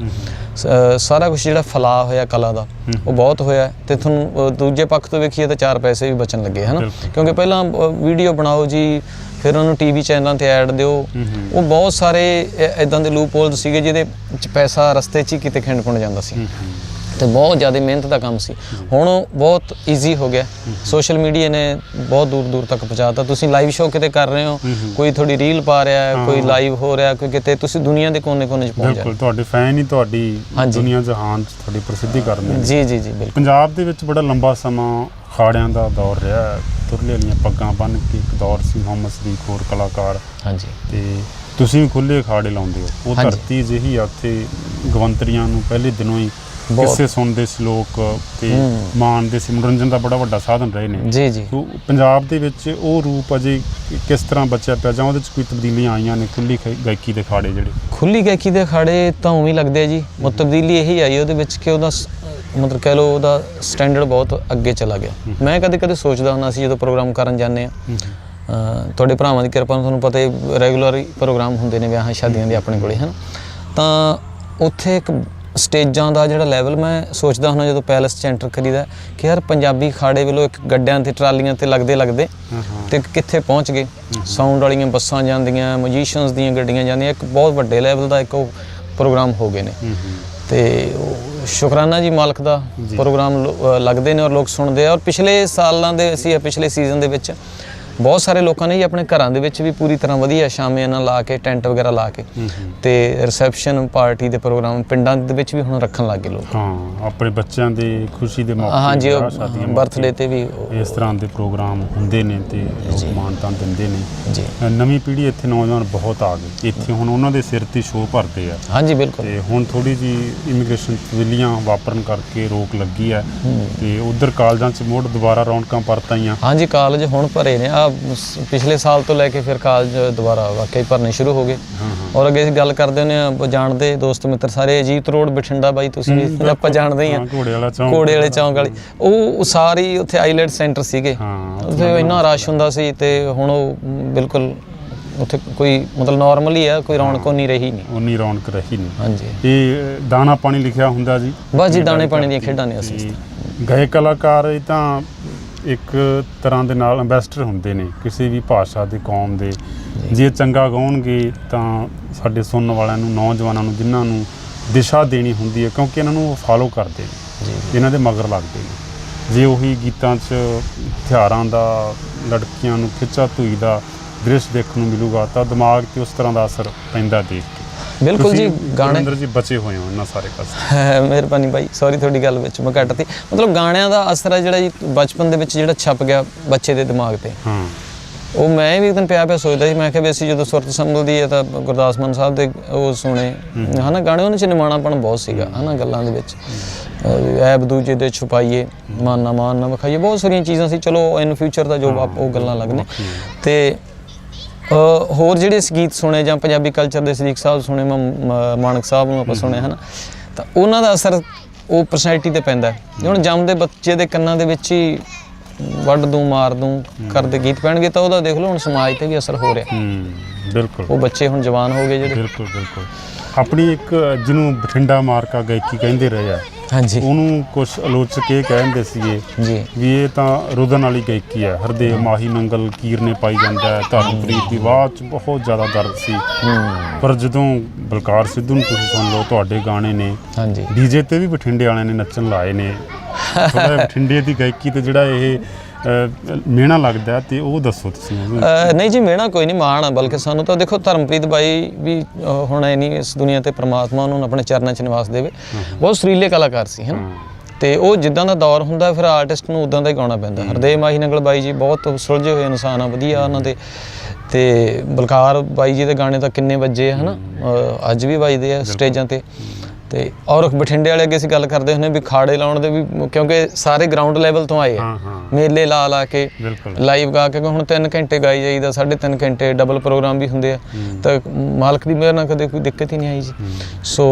Speaker 2: ਸਾਰਾ ਕੁਝ ਜਿਹੜਾ ਫਲਾ ਹੋਇਆ ਕਲਾ ਦਾ ਉਹ ਬਹੁਤ ਹੋਇਆ ਤੇ ਤੁਹਾਨੂੰ ਦੂਜੇ ਪੱਖ ਤੋਂ ਵੇਖੀਏ ਤਾਂ ਚਾਰ ਪੈਸੇ ਵੀ ਬਚਣ ਲੱਗੇ ਹਨਾ। ਕਿਉਂਕਿ ਪਹਿਲਾਂ ਵੀਡੀਓ ਬਣਾਓ ਜੀ ਫਿਰ ਉਹਨੂੰ ਟੀਵੀ ਚੈਨਲਾਂ ਤੇ ਐਡ ਦਿਓ। ਉਹ ਬਹੁਤ ਸਾਰੇ ਇਦਾਂ ਦੇ ਲੂਪ ਹੋਲਸ ਸੀਗੇ ਜਿਹਦੇ ਪੈਸਾ ਰਸਤੇ 'ਚ ਹੀ ਕਿਤੇ ਖਿੰਡ ਪੁੰਡ ਜਾਂਦਾ ਸੀ। ਤੇ ਬਹੁਤ ਜ਼ਿਆਦਾ ਮਿਹਨਤ ਦਾ ਕੰਮ ਸੀ। ਹੁਣ ਉਹ ਬਹੁਤ ਈਜ਼ੀ ਹੋ ਗਿਆ। ਸੋਸ਼ਲ ਮੀਡੀਆ ਨੇ ਬਹੁਤ ਦੂਰ ਦੂਰ ਤੱਕ ਪਹੁੰਚਾਤਾ। ਤੁਸੀਂ ਲਾਈਵ ਸ਼ੋਅ ਕਿਤੇ ਕਰ ਰਹੇ ਹੋ ਕੋਈ ਤੁਹਾਡੀ ਰੀਲ ਪਾ ਰਿਹਾ ਹੈ ਕੋਈ ਲਾਈਵ ਹੋ ਰਿਹਾ ਕੋਈ ਕਿਤੇ ਤੁਸੀਂ ਦੁਨੀਆ ਦੇ ਕੋਨੇ-ਕੋਨੇ 'ਚ ਪਹੁੰਚ
Speaker 1: ਬਿਲਕੁਲ ਤੁਹਾਡੇ ਫੈਨ ਹੀ ਤੁਹਾਡੀ। ਦੁਨੀਆ ਜਹਾਨ 'ਚ ਤੁਹਾਡੀ ਪ੍ਰਸਿੱਧੀ ਨੇ।
Speaker 2: ਜੀ ਜੀ ਜੀ ਬਿਲਕੁਲ।
Speaker 1: ਪੰਜਾਬ ਦੇ ਵਿੱਚ ਬੜਾ ਲੰਬਾ ਸਮਾਂ ਖਾੜਿਆਂ ਦਾ ਦੌਰ ਰਿਹਾ। ਤੁਰਲੇ ਵਾਲੀਆਂ ਪੱਗਾਂ ਬੰਨ੍ਹ ਕੇ ਇੱਕ ਦੌਰ ਸੀ ਮੁਹੰਮਦ ਸਦੀਕ ਹੋਰ ਕਲਾਕਾਰ।
Speaker 2: ਹਾਂਜੀ।
Speaker 1: ਤੇ ਤੁਸੀਂ ਵੀ ਖੁੱਲੇ ਖਾੜੇ ਲਾਉਂਦੇ ਹੋ। ਉਹ। ਧਰਤੀ ਜਿਹੀ ਆ ਉੱਥੇ ਗਵੰਤਰੀਆਂ ਨੂੰ ਪਹਿਲੇ ਦਿਨੋਂ ਹੀ
Speaker 2: ਬਹੁਤ।
Speaker 1: ਕਿਸੇ ਸੁਣਦੇ ਸੀ ਲੋਕ ਤੇ
Speaker 2: ਹੂੰ।
Speaker 1: ਮਾਣਦੇ ਸੀ ਮਨੋਰੰਜਨ ਦਾ ਬੜਾ ਵੱਡਾ ਸਾਧਨ ਰਹੇ ਨੇ।
Speaker 2: ਜੀ ਜੀ।
Speaker 1: ਸੋ ਪੰਜਾਬ ਦੇ ਵਿੱਚ ਉਹ ਰੂਪ ਅਜੇ ਕਿਸ ਤਰ੍ਹਾਂ ਬਚਿਆ ਪਿਆ ਜਾਂ ਉਹਦੇ ਵਿੱਚ ਕੋਈ ਤਬਦੀਲੀਆਂ ਆਈਆਂ ਨੇ ਖੁੱਲੀ ਖ- ਗਾਇਕੀ ਦੇ ਖਾੜੇ ਜਿਹੜੇ?
Speaker 2: ਖੁੱਲੀ ਗਾਇਕੀ ਦੇ ਅਖਾੜੇ ਤਾਂ ਉਵੇਂ ਹੀ ਲੱਗਦੇ ਆ ਜੀ। ਮਤਲਬ ਤਬਦੀਲੀ ਇਹੀ ਆਈ ਉਹਦੇ ਵਿੱਚ ਕਿ ਉਹਦਾ ਸ- ਮਤਲਬ ਕਹਿ ਲਓ ਉਹਦਾ ਸਟੈਂਡਰਡ ਬਹੁਤ ਅੱਗੇ ਚਲਾ ਗਿਆ। ਮੈਂ ਕਦੇ ਕਦੇ ਸੋਚਦਾ ਹੁੰਦਾ ਸੀ ਜਦੋਂ ਪ੍ਰੋਗਰਾਮ ਕਰਨ ਜਾਂਦੇ ਆ। ਤੁਹਾਡੇ ਭਰਾਵਾਂ ਦੀ ਕਿਰਪਾ ਨਾਲ ਤੁਹਾਨੂੰ ਪਤਾ ਹੈ ਰੈਗੂਲਰ ਪ੍ਰੋਗਰਾਮ ਹੁੰਦੇ ਨੇ ਵਿਆਹਾਂ ਸ਼ਾਦੀਆਂ ਦੇ ਆਪਣੇ ਕੋਲੇ ਹਨ? ਤਾਂ ਉੱਥੇ ਇੱਕ ਸਟੇਜਾਂ ਦਾ ਜਿਹੜਾ ਲੈਵਲ ਮੈਂ ਸੋਚਦਾ ਹੁੰਦਾ ਜਦੋਂ ਪੈਲਸ 'ਚ ਐਂਟਰ ਕਰੀਦਾ ਕਿ ਯਾਰ ਪੰਜਾਬੀ ਖਾੜੇ ਵੱਲੋਂ ਇੱਕ ਗੱਡਿਆਂ ਤੇ ਟਰਾਲੀਆਂ ਤੇ ਲੱਗਦੇ ਲੱਗਦੇ ਤੇ ਕਿੱਥੇ ਪਹੁੰਚ ਗਏ। ਸਾਊਂਡ ਵਾਲੀਆਂ ਬੱਸਾਂ ਜਾਂਦੀਆਂ ਮਿਊਜ਼ੀਸ਼ੀਅਨਸ ਦੀਆਂ ਗੱਡੀਆਂ ਜਾਂਦੀਆਂ ਇੱਕ ਬਹੁਤ ਵੱਡੇ ਲੈਵਲ ਦਾ ਇੱਕ ਉਹ ਪ੍ਰੋਗਰਾਮ ਹੋ ਗਏ ਨੇ। ਤੇ ਉਹ ਸ਼ੁਕਰਾਨਾ ਜੀ ਮਾਲਕ ਦਾ ਪ੍ਰੋਗਰਾਮ ਲੱਗਦੇ ਨੇ ਔਰ ਲੋਕ ਸੁਣਦੇ ਆ। ਔਰ ਪਿਛਲੇ ਸਾਲਾਂ ਦੇ ਅਸੀਂ ਪਿਛਲੇ ਸੀਜ਼ਨ ਦੇ ਵਿੱਚ ਬਹੁਤ ਸਾਰੇ ਲੋਕਾਂ ਨੇ ਜੀ ਆਪਣੇ ਘਰਾਂ ਦੇ ਵਿੱਚ ਵੀ ਪੂਰੀ ਤਰ੍ਹਾਂ ਵਧੀਆ ਸ਼ਾਮਿਆਨਾ ਲਾ ਕੇ ਟੈਂਟ ਵਗੈਰਾ ਲਾ ਕੇ ਤੇ ਰਿਸੈਪਸ਼ਨ ਪਾਰਟੀ ਦੇ ਪ੍ਰੋਗਰਾਮ ਪਿੰਡਾਂ ਦੇ ਵਿੱਚ ਵੀ ਹੁਣ ਰੱਖਣ ਲੱਗੇ ਲੋਕ।
Speaker 1: ਹਾਂ ਆਪਣੇ ਬੱਚਿਆਂ ਦੇ ਖੁਸ਼ੀ ਦੇ ਮੌਕੇ
Speaker 2: ਉਹ
Speaker 1: ਮੌਕੇ
Speaker 2: ਬਰਥਡੇ ਤੇ ਵੀ
Speaker 1: ਇਸ ਤਰ੍ਹਾਂ ਦੇ ਪ੍ਰੋਗਰਾਮ ਹੁੰਦੇ ਨੇ ਤੇ ਲੋਕ ਮਾਨਤਾ ਦਿੰਦੇ ਨੇ।
Speaker 2: ਜੀ।
Speaker 1: ਨਵੀਂ ਪੀੜ੍ਹੀ ਇੱਥੇ ਨੌਜਵਾਨ ਬਹੁਤ ਆ ਗਏ ਇੱਥੇ ਹੁਣ ਉਹਨਾਂ ਦੇ ਸਿਰ ਤੇ ਸ਼ੋਅ ਭਰਦੇ ਆ।
Speaker 2: ਹਾਂਜੀ ਬਿਲਕੁਲ।
Speaker 1: ਤੇ ਹੁਣ ਥੋੜੀ ਜੀ ਇਮੀਗ੍ਰੇਸ਼ਨ ਤਬਦੀਲੀਆਂ ਵਾਪਰਨ ਕਰਕੇ ਰੋਕ ਲੱਗੀ ਹੈ। ਤੇ ਉਧਰ ਕਾਲਜਾਂ 'ਚ ਮੁੜ ਦੁਬਾਰਾ ਰੌਣਕਾਂ ਪਰਤ ਆਈਆਂ
Speaker 2: ਹਾਂਜੀ ਕਾਲਜ ਹੁਣ ਭਰੇ ਨੇ। ਆ ਪਿਛਲੇ ਸਾਲ ਤੋਂ ਲੈ ਕੇ ਫਿਰ ਕਾਲਜ ਦੁਬਾਰਾ ਵਾਕਈ ਭਰਨੇ ਸ਼ੁਰੂ ਹੋ ਗਏ। ਔਰ ਅੱਗੇ ਗੱਲ ਕਰਦੇ ਹੁੰਦੇ ਆ ਜਾਣਦੇ ਦੋਸਤ ਮਿੱਤਰ ਸਾਰੇ ਅਜੀਤ ਰੋਡ ਬਠਿੰਡਾ ਬਾਈ ਤੁਸੀਂ ਵੀ ਆਪਾਂ ਜਾਣਦੇ ਹੀ ਆ
Speaker 1: ਘੋੜੇ ਵਾਲਾ ਚੌਂਕ।
Speaker 2: ਕੋੜੇ ਵਾਲੇ ਚੌਂਕ ਵਾਲੀ। ਉਹ ਸਾਰੀ ਉੱਥੇ ਆਈਲੈਟ ਸੈਂਟਰ ਸੀਗੇ। ਉੱਥੇ ਇੰਨਾ ਰਸ਼ ਹੁੰਦਾ ਸੀ ਤੇ ਹੁਣ ਉਹ ਬਿਲਕੁਲ ਉੱਥੇ ਕੋਈ ਮਤਲਬ ਨਾਰਮਲ ਹੀ ਆ ਕੋਈ ਰੌਣਕ ਨਹੀਂ ਰਹੀ ਨਹੀਂ।
Speaker 1: ਉਨੀ ਰੌਣਕ ਰਹੀ ਨਹੀਂ।
Speaker 2: ਹਾਂਜੀ।
Speaker 1: ਇਹ ਦਾਣਾ ਪਾਣੀ ਲਿਖਿਆ ਹੁੰਦਾ ਜੀ।
Speaker 2: ਬਸ ਜੀ ਦਾਣੇ ਪਾਣੀ ਦੀਆਂ ਖੇਡਾਂ ਨੇ ਅਸੀਂ।
Speaker 1: ਗਏ ਕਲਾਕਾਰ ਇਹ ਤਾਂ ਇੱਕ ਤਰ੍ਹਾਂ ਦੇ ਨਾਲ ਐਂਬੈਸਡਰ ਹੁੰਦੇ ਨੇ ਕਿਸੇ ਵੀ ਭਾਸ਼ਾ ਦੇ ਕੌਮ ਦੇ। ਜੇ। ਚੰਗਾ ਗਾਉਣਗੇ ਤਾਂ ਸਾਡੇ ਸੁਣਨ ਵਾਲਿਆਂ ਨੂੰ ਨੌਜਵਾਨਾਂ ਨੂੰ ਜਿਨ੍ਹਾਂ ਨੂੰ ਦਿਸ਼ਾ ਦੇਣੀ ਹੁੰਦੀ ਹੈ ਕਿਉਂਕਿ ਇਹਨਾਂ ਨੂੰ ਉਹ ਫਾਲੋ ਕਰਦੇ ਨੇ ਇਹਨਾਂ ਦੇ ਮਗਰ ਲੱਗਦੇ ਨੇ। ਜੇ ਉਹੀ ਗੀਤਾਂ 'ਚ ਹਥਿਆਰਾਂ ਦਾ ਲੜਕੀਆਂ ਨੂੰ ਖਿੱਚਾ ਧੂਈ ਦਾ ਦ੍ਰਿਸ਼ ਦੇਖਣ ਨੂੰ ਮਿਲੂਗਾ ਤਾਂ ਦਿਮਾਗ ਤੇ ਉਸ ਤਰ੍ਹਾਂ ਦਾ ਅਸਰ ਪੈਂਦਾ ਦੇਖ ਕੇ
Speaker 2: ਬਿਲਕੁਲ ਜੀ ਗਾਣੇ
Speaker 1: ਜੀ ਬਚੇ ਹੋਏ ਹੋ ਇਹਨਾਂ ਸਾਰੇ ਕਾਸੇ
Speaker 2: ਮਿਹਰਬਾਨੀ ਬਾਈ ਸੌਰੀ ਤੁਹਾਡੀ ਗੱਲ ਵਿੱਚ ਮੈਂ ਕੱਟਤੀ ਮਤਲਬ ਗਾਣਿਆਂ ਦਾ ਅਸਰ ਹੈ ਜਿਹੜਾ ਜੀ ਬਚਪਨ ਦੇ ਵਿੱਚ ਜਿਹੜਾ ਛਪ ਗਿਆ ਬੱਚੇ ਦੇ ਦਿਮਾਗ ਤੇ।
Speaker 1: ਹਾਂ।
Speaker 2: ਉਹ ਮੈਂ ਵੀ ਇੱਕ ਦਿਨ ਪਿਆ ਪਿਆ ਸੋਚਦਾ ਸੀ ਮੈਂ ਕਿਹਾ ਵੀ ਅਸੀਂ ਜਦੋਂ ਸੁਰਤ ਸੰਭਲਦੀ ਹੈ ਤਾਂ ਗੁਰਦਾਸ ਮਾਨ ਸਾਹਿਬ ਦੇ ਉਹ ਸੁਣੇ। ਹਨਾ ਗਾਣੇ ਉਹਨਾਂ ਚ ਨਿਮਾਣਾਪਣ ਬਹੁਤ ਸੀਗਾ ਹਨਾ ਗੱਲਾਂ ਦੇ ਵਿੱਚ। ਐਬ ਦੂਜੇ ਦੇ ਛੁਪਾਈਏ ਮਾਨਨਾ ਮਾਨ ਨਾ ਵਿਖਾਈਏ ਬਹੁਤ ਸਾਰੀਆਂ ਚੀਜ਼ਾਂ ਸੀ। ਚਲੋ ਇਨ ਫਿਊਚਰ ਦਾ ਜੋ ਆਪ ਉਹ ਗੱਲਾਂ ਲੱਗਨੇ ਤੇ ਹੋਰ ਜਿਹੜੇ ਇਸ ਗੀਤ ਸੁਣੇ ਜਾਂ ਪੰਜਾਬੀ ਕਲਚਰ ਦੇ ਸਦੀਕ ਸਾਹਿਬ ਸੁਣੇ ਮਾਨਕ ਸਾਹਿਬ ਨੂੰ ਆਪਾਂ ਸੁਣੇ ਹਨਾ? ਤਾਂ ਉਹਨਾਂ ਦਾ ਅਸਰ ਉਹ ਪਰਸਨੈਲਿਟੀ ਤੇ ਪੈਂਦਾ ਹੈ। ਹੁਣ ਜੰਮਦੇ ਬੱਚੇ ਦੇ ਕੰਨਾਂ ਦੇ ਵਿੱਚ ਹੀ ਵੱਢ ਦੂੰ ਮਾਰ ਦੂੰ ਕਰਦੇ ਗੀਤ ਪੈਣਗੇ ਤਾਂ ਉਹਦਾ ਦੇਖ ਲਓ ਹੁਣ ਸਮਾਜ ਤੇ ਵੀ ਅਸਰ ਹੋ ਰਿਹਾ।
Speaker 1: ਹੂੰ ਬਿਲਕੁਲ।
Speaker 2: ਉਹ ਬੱਚੇ ਹੁਣ ਜਵਾਨ ਹੋ ਗਏ ਜਿਹੜੇ।
Speaker 1: ਬਿਲਕੁਲ ਬਿਲਕੁਲ। ਆਪਣੀ ਇੱਕ ਜਿਹਨੂੰ ਬਠਿੰਡਾ ਮਾਰਕਾ ਗਾਇਕੀ ਕਹਿੰਦੇ ਰਹੇ ਆ
Speaker 2: ਹਾਂਜੀ।
Speaker 1: ਉਹਨੂੰ ਕੁਝ ਆਲੋਚਕ ਇਹ ਕਹਿੰਦੇ ਸੀਗੇ
Speaker 2: ਜੀ।
Speaker 1: ਵੀ ਇਹ ਤਾਂ ਰੁਦਨ ਵਾਲੀ ਗਾਇਕੀ ਹੈ ਹਰਦੇਵ ਮਾਹੀ ਨੰਗਲ ਕੀਰ ਨੇ ਪਾਈ ਜਾਂਦਾ ਹੈ ਧਰਮਪ੍ਰੀਤ ਦੀ ਆਵਾਜ਼ 'ਚ ਬਹੁਤ ਜ਼ਿਆਦਾ ਦਰਦ ਸੀ। ਪਰ ਜਦੋਂ ਬਲਕਾਰ ਸਿੱਧੂ ਨੂੰ ਤੁਸੀਂ ਸੁਣ ਲਓ ਤੁਹਾਡੇ ਗਾਣੇ ਨੇ
Speaker 2: ਹਾਂਜੀ।
Speaker 1: ਡੀਜੇ ਤੇ ਵੀ ਬਠਿੰਡੇ ਵਾਲਿਆਂ ਨੇ ਨੱਚਣ ਲਾਏ ਨੇ। ਬਠਿੰਡੇ ਦੀ ਗਾਇਕੀ ਤੇ ਜਿਹੜਾ ਇਹ ਮਿਹਣਾ ਲੱਗਦਾ ਤੇ ਉਹ ਦੱਸੋ ਤੁਸੀਂ
Speaker 2: ਨਹੀਂ ਜੀ ਮੇਣਾ ਕੋਈ ਨਹੀਂ ਮਾਣ ਆ ਬਲਕਿ ਸਾਨੂੰ ਤਾਂ ਦੇਖੋ ਧਰਮਪ੍ਰੀਤ ਬਾਈ ਵੀ ਹੁਣ ਐ ਨਹੀਂ ਇਸ ਦੁਨੀਆ ਤੇ ਪ੍ਰਮਾਤਮਾ ਉਹਨੂੰ ਆਪਣੇ ਚਰਨਾਂ 'ਚ ਨਿਵਾਸ ਦੇਵੇ। ਬਹੁਤ ਸੁਰੀਲੇ ਕਲਾਕਾਰ ਸੀ ਹਨ? ਤੇ ਉਹ ਜਿੱਦਾਂ ਦਾ ਦੌਰ ਹੁੰਦਾ ਫਿਰ ਆਰਟਿਸਟ ਨੂੰ ਉਦਾਂ ਦਾ ਹੀ ਗਾਉਣਾ ਪੈਂਦਾ। ਹਰਦੇਵ ਮਾਹੀ ਨੰਗਲ ਬਾਈ ਜੀ ਬਹੁਤ ਸੁਲਝੇ ਹੋਏ ਇਨਸਾਨ ਆ ਵਧੀਆ ਉਹਨਾਂ ਦੇ। ਤੇ ਬਲਕਾਰ ਬਾਈ ਜੀ ਦੇ ਗਾਣੇ ਤਾਂ ਕਿੰਨੇ ਵੱਜੇ ਹਨਾ? ਅੱਜ ਵੀ ਵੱਜਦੇ ਆ ਸਟੇਜਾਂ ਤੇ। ਤੇ ਔਰ ਬਠਿੰਡੇ ਵਾਲੇ ਅੱਗੇ ਅਸੀਂ ਗੱਲ ਕਰਦੇ ਹੁੰਦੇ ਵੀ ਖਾੜੇ ਲਾਉਣ ਦੇ ਵੀ ਕਿਉਂਕਿ ਸਾਰੇ ਗਰਾਊਂਡ ਲੈਵਲ ਤੋਂ ਆਏ ਆ। ਮੇਲੇ ਲਾ ਲਾ ਕੇ ਲਾਈਵ ਗਾ ਕੇ ਹੁਣ 3 ਘੰਟੇ ਗਾਈ ਜਾਈਦਾ 3.5 ਘੰਟੇ ਡਬਲ ਪ੍ਰੋਗਰਾਮ ਵੀ ਹੁੰਦੇ ਆ। ਤਾਂ ਮਾਲਕ ਦੀ ਮਿਹਰ ਨਾਲ ਕਦੇ ਕੋਈ ਦਿੱਕਤ ਹੀ ਨਹੀਂ ਆਈ ਜੀ। ਸੋ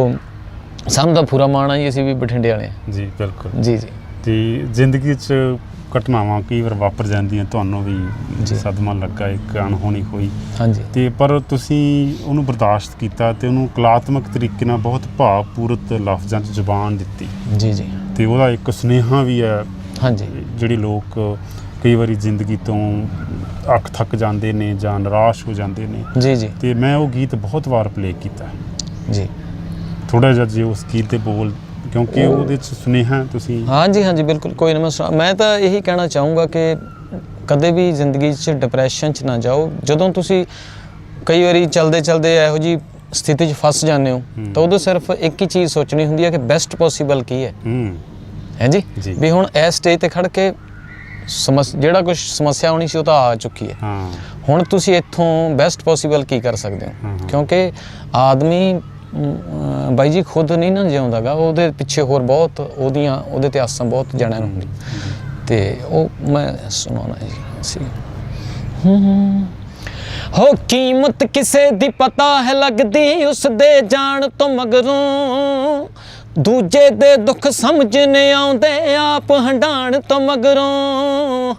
Speaker 2: ਸਾਨੂੰ ਤਾਂ ਪੂਰਾ ਮਾਣ ਆ ਜੀ ਅਸੀਂ ਵੀ ਬਠਿੰਡੇ ਵਾਲੇ ਹਾਂ।
Speaker 1: ਜੀ ਬਿਲਕੁਲ।
Speaker 2: ਜੀ ਜੀ।
Speaker 1: ਤੇ ਜ਼ਿੰਦਗੀ 'ਚ ਘਟਨਾਵਾਂ ਕਈ ਵਾਰ ਵਾਪਰ ਜਾਂਦੀਆਂ ਤੁਹਾਨੂੰ ਵੀ ਸਦਮਾ ਲੱਗਾ ਇੱਕ ਅਣਹੋਣੀ ਹੋਈ।
Speaker 2: ਹਾਂਜੀ।
Speaker 1: ਤੇ ਪਰ ਤੁਸੀਂ ਉਹਨੂੰ ਬਰਦਾਸ਼ਤ ਕੀਤਾ ਤੇ ਉਹਨੂੰ ਕਲਾਤਮਕ ਤਰੀਕੇ ਨਾਲ ਬਹੁਤ ਭਾਵਪੂਰਤ ਲਫ਼ਜ਼ਾਂ 'ਚ ਜ਼ੁਬਾਨ ਦਿੱਤੀ।
Speaker 2: ਜੀ ਜੀ।
Speaker 1: ਤੇ ਉਹਦਾ ਇੱਕ ਸੁਨੇਹਾ ਵੀ ਹੈ।
Speaker 2: ਹਾਂਜੀ।
Speaker 1: ਜਿਹੜੇ ਲੋਕ ਕਈ ਵਾਰੀ ਜ਼ਿੰਦਗੀ ਤੋਂ ਅੱਖ ਥੱਕ ਜਾਂਦੇ ਨੇ ਜਾਂ ਨਿਰਾਸ਼ ਹੋ ਜਾਂਦੇ ਨੇ।
Speaker 2: ਜੀ ਜੀ।
Speaker 1: ਤੇ ਮੈਂ ਉਹ ਗੀਤ ਬਹੁਤ ਵਾਰ ਪਲੇ ਕੀਤਾ।
Speaker 2: ਜੀ।
Speaker 1: ਥੋੜਾ ਜਿਹਾ ਜੇ ਉਸ ਗੀਤ ਦੇ ਬੋਲ ਕਿਉਂਕਿ ਉਹਦੇ 'ਚ ਸੁਨੇਹਾ ਤੁਸੀਂ
Speaker 2: ਹਾਂਜੀ ਹਾਂਜੀ ਬਿਲਕੁਲ ਕੋਈ ਨਾ ਮੈਂ ਸੁਣਾ- ਮੈਂ ਤਾਂ ਇਹੀ ਕਹਿਣਾ ਚਾਹੂੰਗਾ ਕਿ ਕਦੇ ਵੀ ਜ਼ਿੰਦਗੀ 'ਚ ਡਿਪਰੈਸ਼ਨ 'ਚ ਨਾ ਜਾਓ। ਜਦੋਂ ਤੁਸੀਂ ਕਈ ਵਾਰੀ ਚਲਦੇ ਚਲਦੇ ਇਹੋ ਜੀ ਸਥਿਤੀ 'ਚ ਫਸ ਜਾਂਦੇ ਹੋ ਤਾਂ ਉਦੋਂ ਸਿਰਫ ਇੱਕ ਹੀ ਚੀਜ਼ ਸੋਚਣੀ ਹੁੰਦੀ ਹੈ ਕਿ ਬੈਸਟ ਪੋਸੀਬਲ ਕੀ ਹੈ।
Speaker 1: ਹੂੰ।
Speaker 2: ਹੈ ਜੀ। ਵੀ ਹੁਣ ਇਸ ਸਟੇਜ ਤੇ ਖੜ ਕੇ ਸਮੱਸ ਜਿਹੜਾ ਕੁਝ ਸਮੱਸਿਆ ਆਉਣੀ ਸੀ ਉਹ ਤਾਂ ਆ ਚੁੱਕੀ ਹੈ।
Speaker 1: ਹਾਂ।
Speaker 2: ਹੁਣ ਤੁਸੀਂ ਇੱਥੋਂ ਬੈਸਟ ਪੋਸੀਬਲ ਕੀ ਕਰ ਸਕਦੇ ਹੋ। ਕਿਉਂਕਿ ਆਦਮੀ ਬਾਈ ਜੀ ਖੁਦ ਨਹੀਂ ਨਾ ਜਿਉਂਦਾਗਾ, ਉਹਦੇ ਪਿੱਛੇ ਹੋਰ ਬਹੁਤ ਉਹਦੀਆਂ, ਉਹਦੇ ਤੇ ਆਸਾਂ ਬਹੁਤ ਜਣਿਆਂ ਨੂੰ ਹੁੰਦੀ ਤੇ ਉਹ ਮੈਂ ਸੁਣਾਉਣਾ ਸੀ ਹੂੰ, ਹੋ। ਕੀਮਤ ਕਿਸੇ ਦੀ ਪਤਾ ਹੈ ਲੱਗਦੀ ਉਸ ਦੇ ਜਾਣ ਤੋਂ ਮਗਰੋਂ। ਦੂਜੇ ਦੇ ਦੁੱਖ ਸਮਝਨੇ ਆਉਂਦੇ, ਆਪ ਹੰਡਾਣ ਤੋਂ ਮਗਰੋਂ।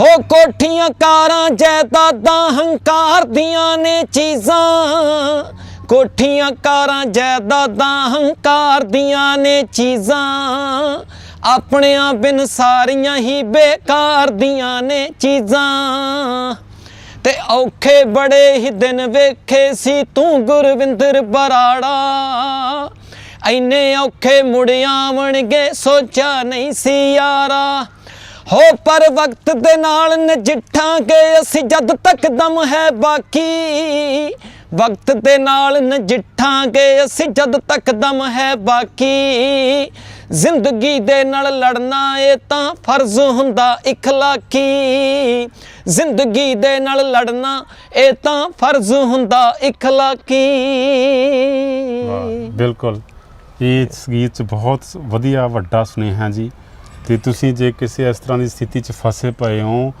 Speaker 2: ਹੋ ਕੋਠੀਆਂ ਕਾਰਾਂ, ਜਾਇਦਾਦਾਂ, ਹੰਕਾਰ ਦੀਆਂ ਨੇ ਚੀਜ਼ਾਂ। ਕੋਠੀਆਂ ਕਾਰਾਂ, ਜਾਇਦਾਦਾਂ, ਹੰਕਾਰ ਦੀਆਂ ਨੇ ਚੀਜ਼ਾਂ। ਆਪਣਿਆਂ ਬਿਨ ਸਾਰੀਆਂ ਹੀ ਬੇਕਾਰ ਦੀਆਂ ਨੇ ਚੀਜ਼ਾਂ। ਤੇ ਔਖੇ ਬੜੇ ਹੀ ਦਿਨ ਵੇਖੇ ਸੀ ਤੂੰ ਗੁਰਵਿੰਦਰ ਬਰਾੜਾ। ਐਨੇ ਔਖੇ ਮੁੜ ਆਵਣਗੇ ਸੋਚਿਆ ਨਹੀਂ ਸੀ ਯਾਰਾ। ਹੋ, ਪਰ ਵਕਤ ਦੇ ਨਾਲ ਨਜਿੱਠਾਂਗੇ ਅਸੀਂ ਜਦ ਤੱਕ ਦਮ ਹੈ ਬਾਕੀ। ਵਕਤ ਦੇ ਨਾਲ ਨਜਿੱਠਾਂਗੇ ਅਸੀਂ ਜਦ ਤੱਕ ਦਮ ਹੈ ਬਾਕੀ। ਜ਼ਿੰਦਗੀ ਦੇ ਨਾਲ ਲੜਨਾ ਇਹ ਤਾਂ ਫਰਜ਼ ਹੁੰਦਾ ਇਖਲਾਕੀ। ਜ਼ਿੰਦਗੀ ਦੇ ਨਾਲ ਲੜਨਾ ਇਹ ਤਾਂ ਫਰਜ਼ ਹੁੰਦਾ ਇਖਲਾਕੀ।
Speaker 1: ਬਿਲਕੁਲ। ਇਸ ਗੀਤ 'ਚ ਬਹੁਤ ਵਧੀਆ ਵੱਡਾ ਸੁਨੇਹਾ ਜੀ। ਤੇ ਤੁਸੀਂ ਜੇ ਕਿਸੇ ਇਸ ਤਰ੍ਹਾਂ ਦੀ ਸਥਿਤੀ 'ਚ ਫਸੇ ਪਏ ਹੋ,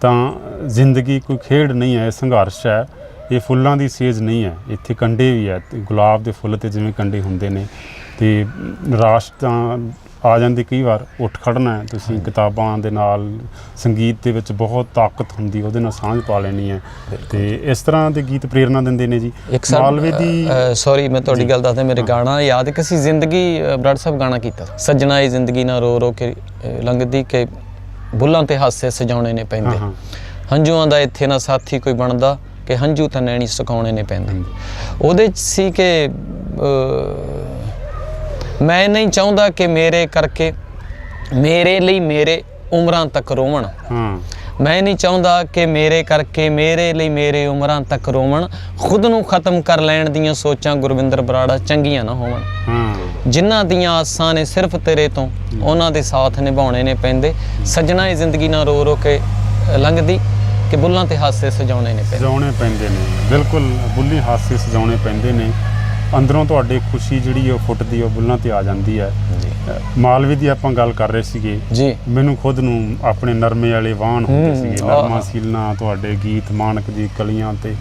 Speaker 1: ਤਾਂ ਜ਼ਿੰਦਗੀ ਕੋਈ ਖੇਡ ਨਹੀਂ ਹੈ, ਸੰਘਰਸ਼ ਹੈ। ਇਹ ਫੁੱਲਾਂ ਦੀ ਸੇਜ ਨਹੀਂ ਹੈ ਇੱਥੇ ਕੰਡੇ ਵੀ ਹੈ ਗੁਲਾਬ ਦੇ ਫੁੱਲ ਤੇ ਜਿਵੇਂ ਕੰਡੇ ਹੁੰਦੇ ਨੇ ਤੇ ਨਿਰਾਸ਼ ਤਾਂ ਆ ਜਾਂਦੀ ਕਈ ਵਾਰ ਉੱਠ ਖੜਨਾ ਹੈ ਤੁਸੀਂ ਕਿਤਾਬਾਂ ਦੇ ਨਾਲ ਸੰਗੀਤ ਦੇ ਵਿੱਚ ਬਹੁਤ ਤਾਕਤ ਹੁੰਦੀ ਉਹਦੇ ਨਾਲ ਸਾਂਝ ਪਾ ਲੈਣੀ ਹੈ ਤੇ ਇਸ ਤਰ੍ਹਾਂ ਦੇ ਗੀਤ ਪ੍ਰੇਰਣਾ ਦਿੰਦੇ ਨੇ ਜੀ। ਮਾਲਵੇ ਦੀ
Speaker 2: ਸੌਰੀ ਮੈਂ ਤੁਹਾਡੀ ਗੱਲ ਦੱਸਦਾ ਮੇਰੇ ਗਾਣਾ ਯਾਦ ਹੈ ਕਿ ਅਸੀਂ ਜ਼ਿੰਦਗੀ ਬਰਾੜ ਸਾਹਿਬ ਗਾਣਾ ਕੀਤਾ। ਸੱਜਣਾ ਇਹ ਜ਼ਿੰਦਗੀ ਨਾਲ ਰੋ ਰੋ ਕੇ ਲੰਘਦੀ ਕਿ ਬੁੱਲਾਂ ਤੇ ਹਾਸੇ ਸਜਾਉਣੇ ਨੇ ਪੈਂਦੇ। ਹੰਝੂਆਂ ਦਾ ਇੱਥੇ ਨਾ ਸਾਥੀ ਕੋਈ ਬਣਦਾ ਕਿ ਹੰਝੂ ਤਾਂ ਨੈਣੀ ਸੁਕਾਉਣੇ ਨੇ ਪੈਂਦੇ। ਉਹਦੇ ਚ ਸੀ ਕਿ ਮੈਂ ਨਹੀਂ ਚਾਹੁੰਦਾ ਕਿ ਮੇਰੇ ਕਰਕੇ ਮੇਰੇ ਲਈ ਮੇਰੇ ਉਮਰਾਂ ਤੱਕ ਰੋਵਣ।
Speaker 1: ਹਾਂ।
Speaker 2: ਮੈਂ ਨਹੀਂ ਚਾਹੁੰਦਾ ਕਿ ਮੇਰੇ ਕਰਕੇ ਮੇਰੇ ਲਈ ਮੇਰੇ ਉਮਰਾਂ ਤੱਕ ਰੋਵਣ। ਖੁਦ ਨੂੰ ਖਤਮ ਕਰ ਲੈਣ ਦੀਆਂ ਸੋਚਾਂ ਗੁਰਵਿੰਦਰ ਬਰਾੜਾ ਚੰਗੀਆਂ ਨਾ ਹੋਵਣ। ਜਿਨ੍ਹਾਂ ਦੀਆਂ ਆਸਾਂ ਨੇ ਸਿਰਫ ਤੇਰੇ ਤੋਂ ਉਹਨਾਂ ਦੇ ਸਾਥ ਨਿਭਾਉਣੇ ਨੇ ਪੈਂਦੇ। ਸੱਜਣਾ ਇਹ ਜ਼ਿੰਦਗੀ ਨਾਲ ਰੋ ਰੋ ਕੇ ਲੰਘਦੀ। ਕਿ ਬੁੱਲਾਂ ਤੇ ਹਾਸੇ ਸਜਾਉਣੇ ਨੇ ਪੈਂਦੇ।
Speaker 1: ਸਜਾਉਣੇ ਪੈਂਦੇ ਨੇ। ਬਿਲਕੁਲ ਬੁੱਲੀ ਹਾਸੇ ਸਜਾਉਣੇ ਪੈਂਦੇ ਨੇ। ਅੰਦਰੋਂ ਤੁਹਾਡੇ ਖੁਸ਼ੀ ਜਿਹੜੀ ਉਹ ਫੁੱਟਦੀ ਉਹ ਬੁੱਲਾਂ ਤੇ ਆ ਜਾਂਦੀ ਹੈ
Speaker 2: ਜੀ।
Speaker 1: ਮਾਲਵੇ ਦੀ ਆਪਾਂ ਗੱਲ ਕਰ ਰਹੇ ਸੀਗੇ।
Speaker 2: ਜੀ।
Speaker 1: ਮੈਨੂੰ ਖੁਦ ਨੂੰ ਆਪਣੇ ਨਰਮੇ ਵਾਲੇ ਵਾਹਨ ਹੁੰਦੇ ਸੀਗੇ। ਨਰਮਾ ਸੀਲਨਾ ਤੁਹਾਡੇ ਗੀਤ ਮਾਨਕ ਦੀ ਕਲੀਆਂ ਤੇ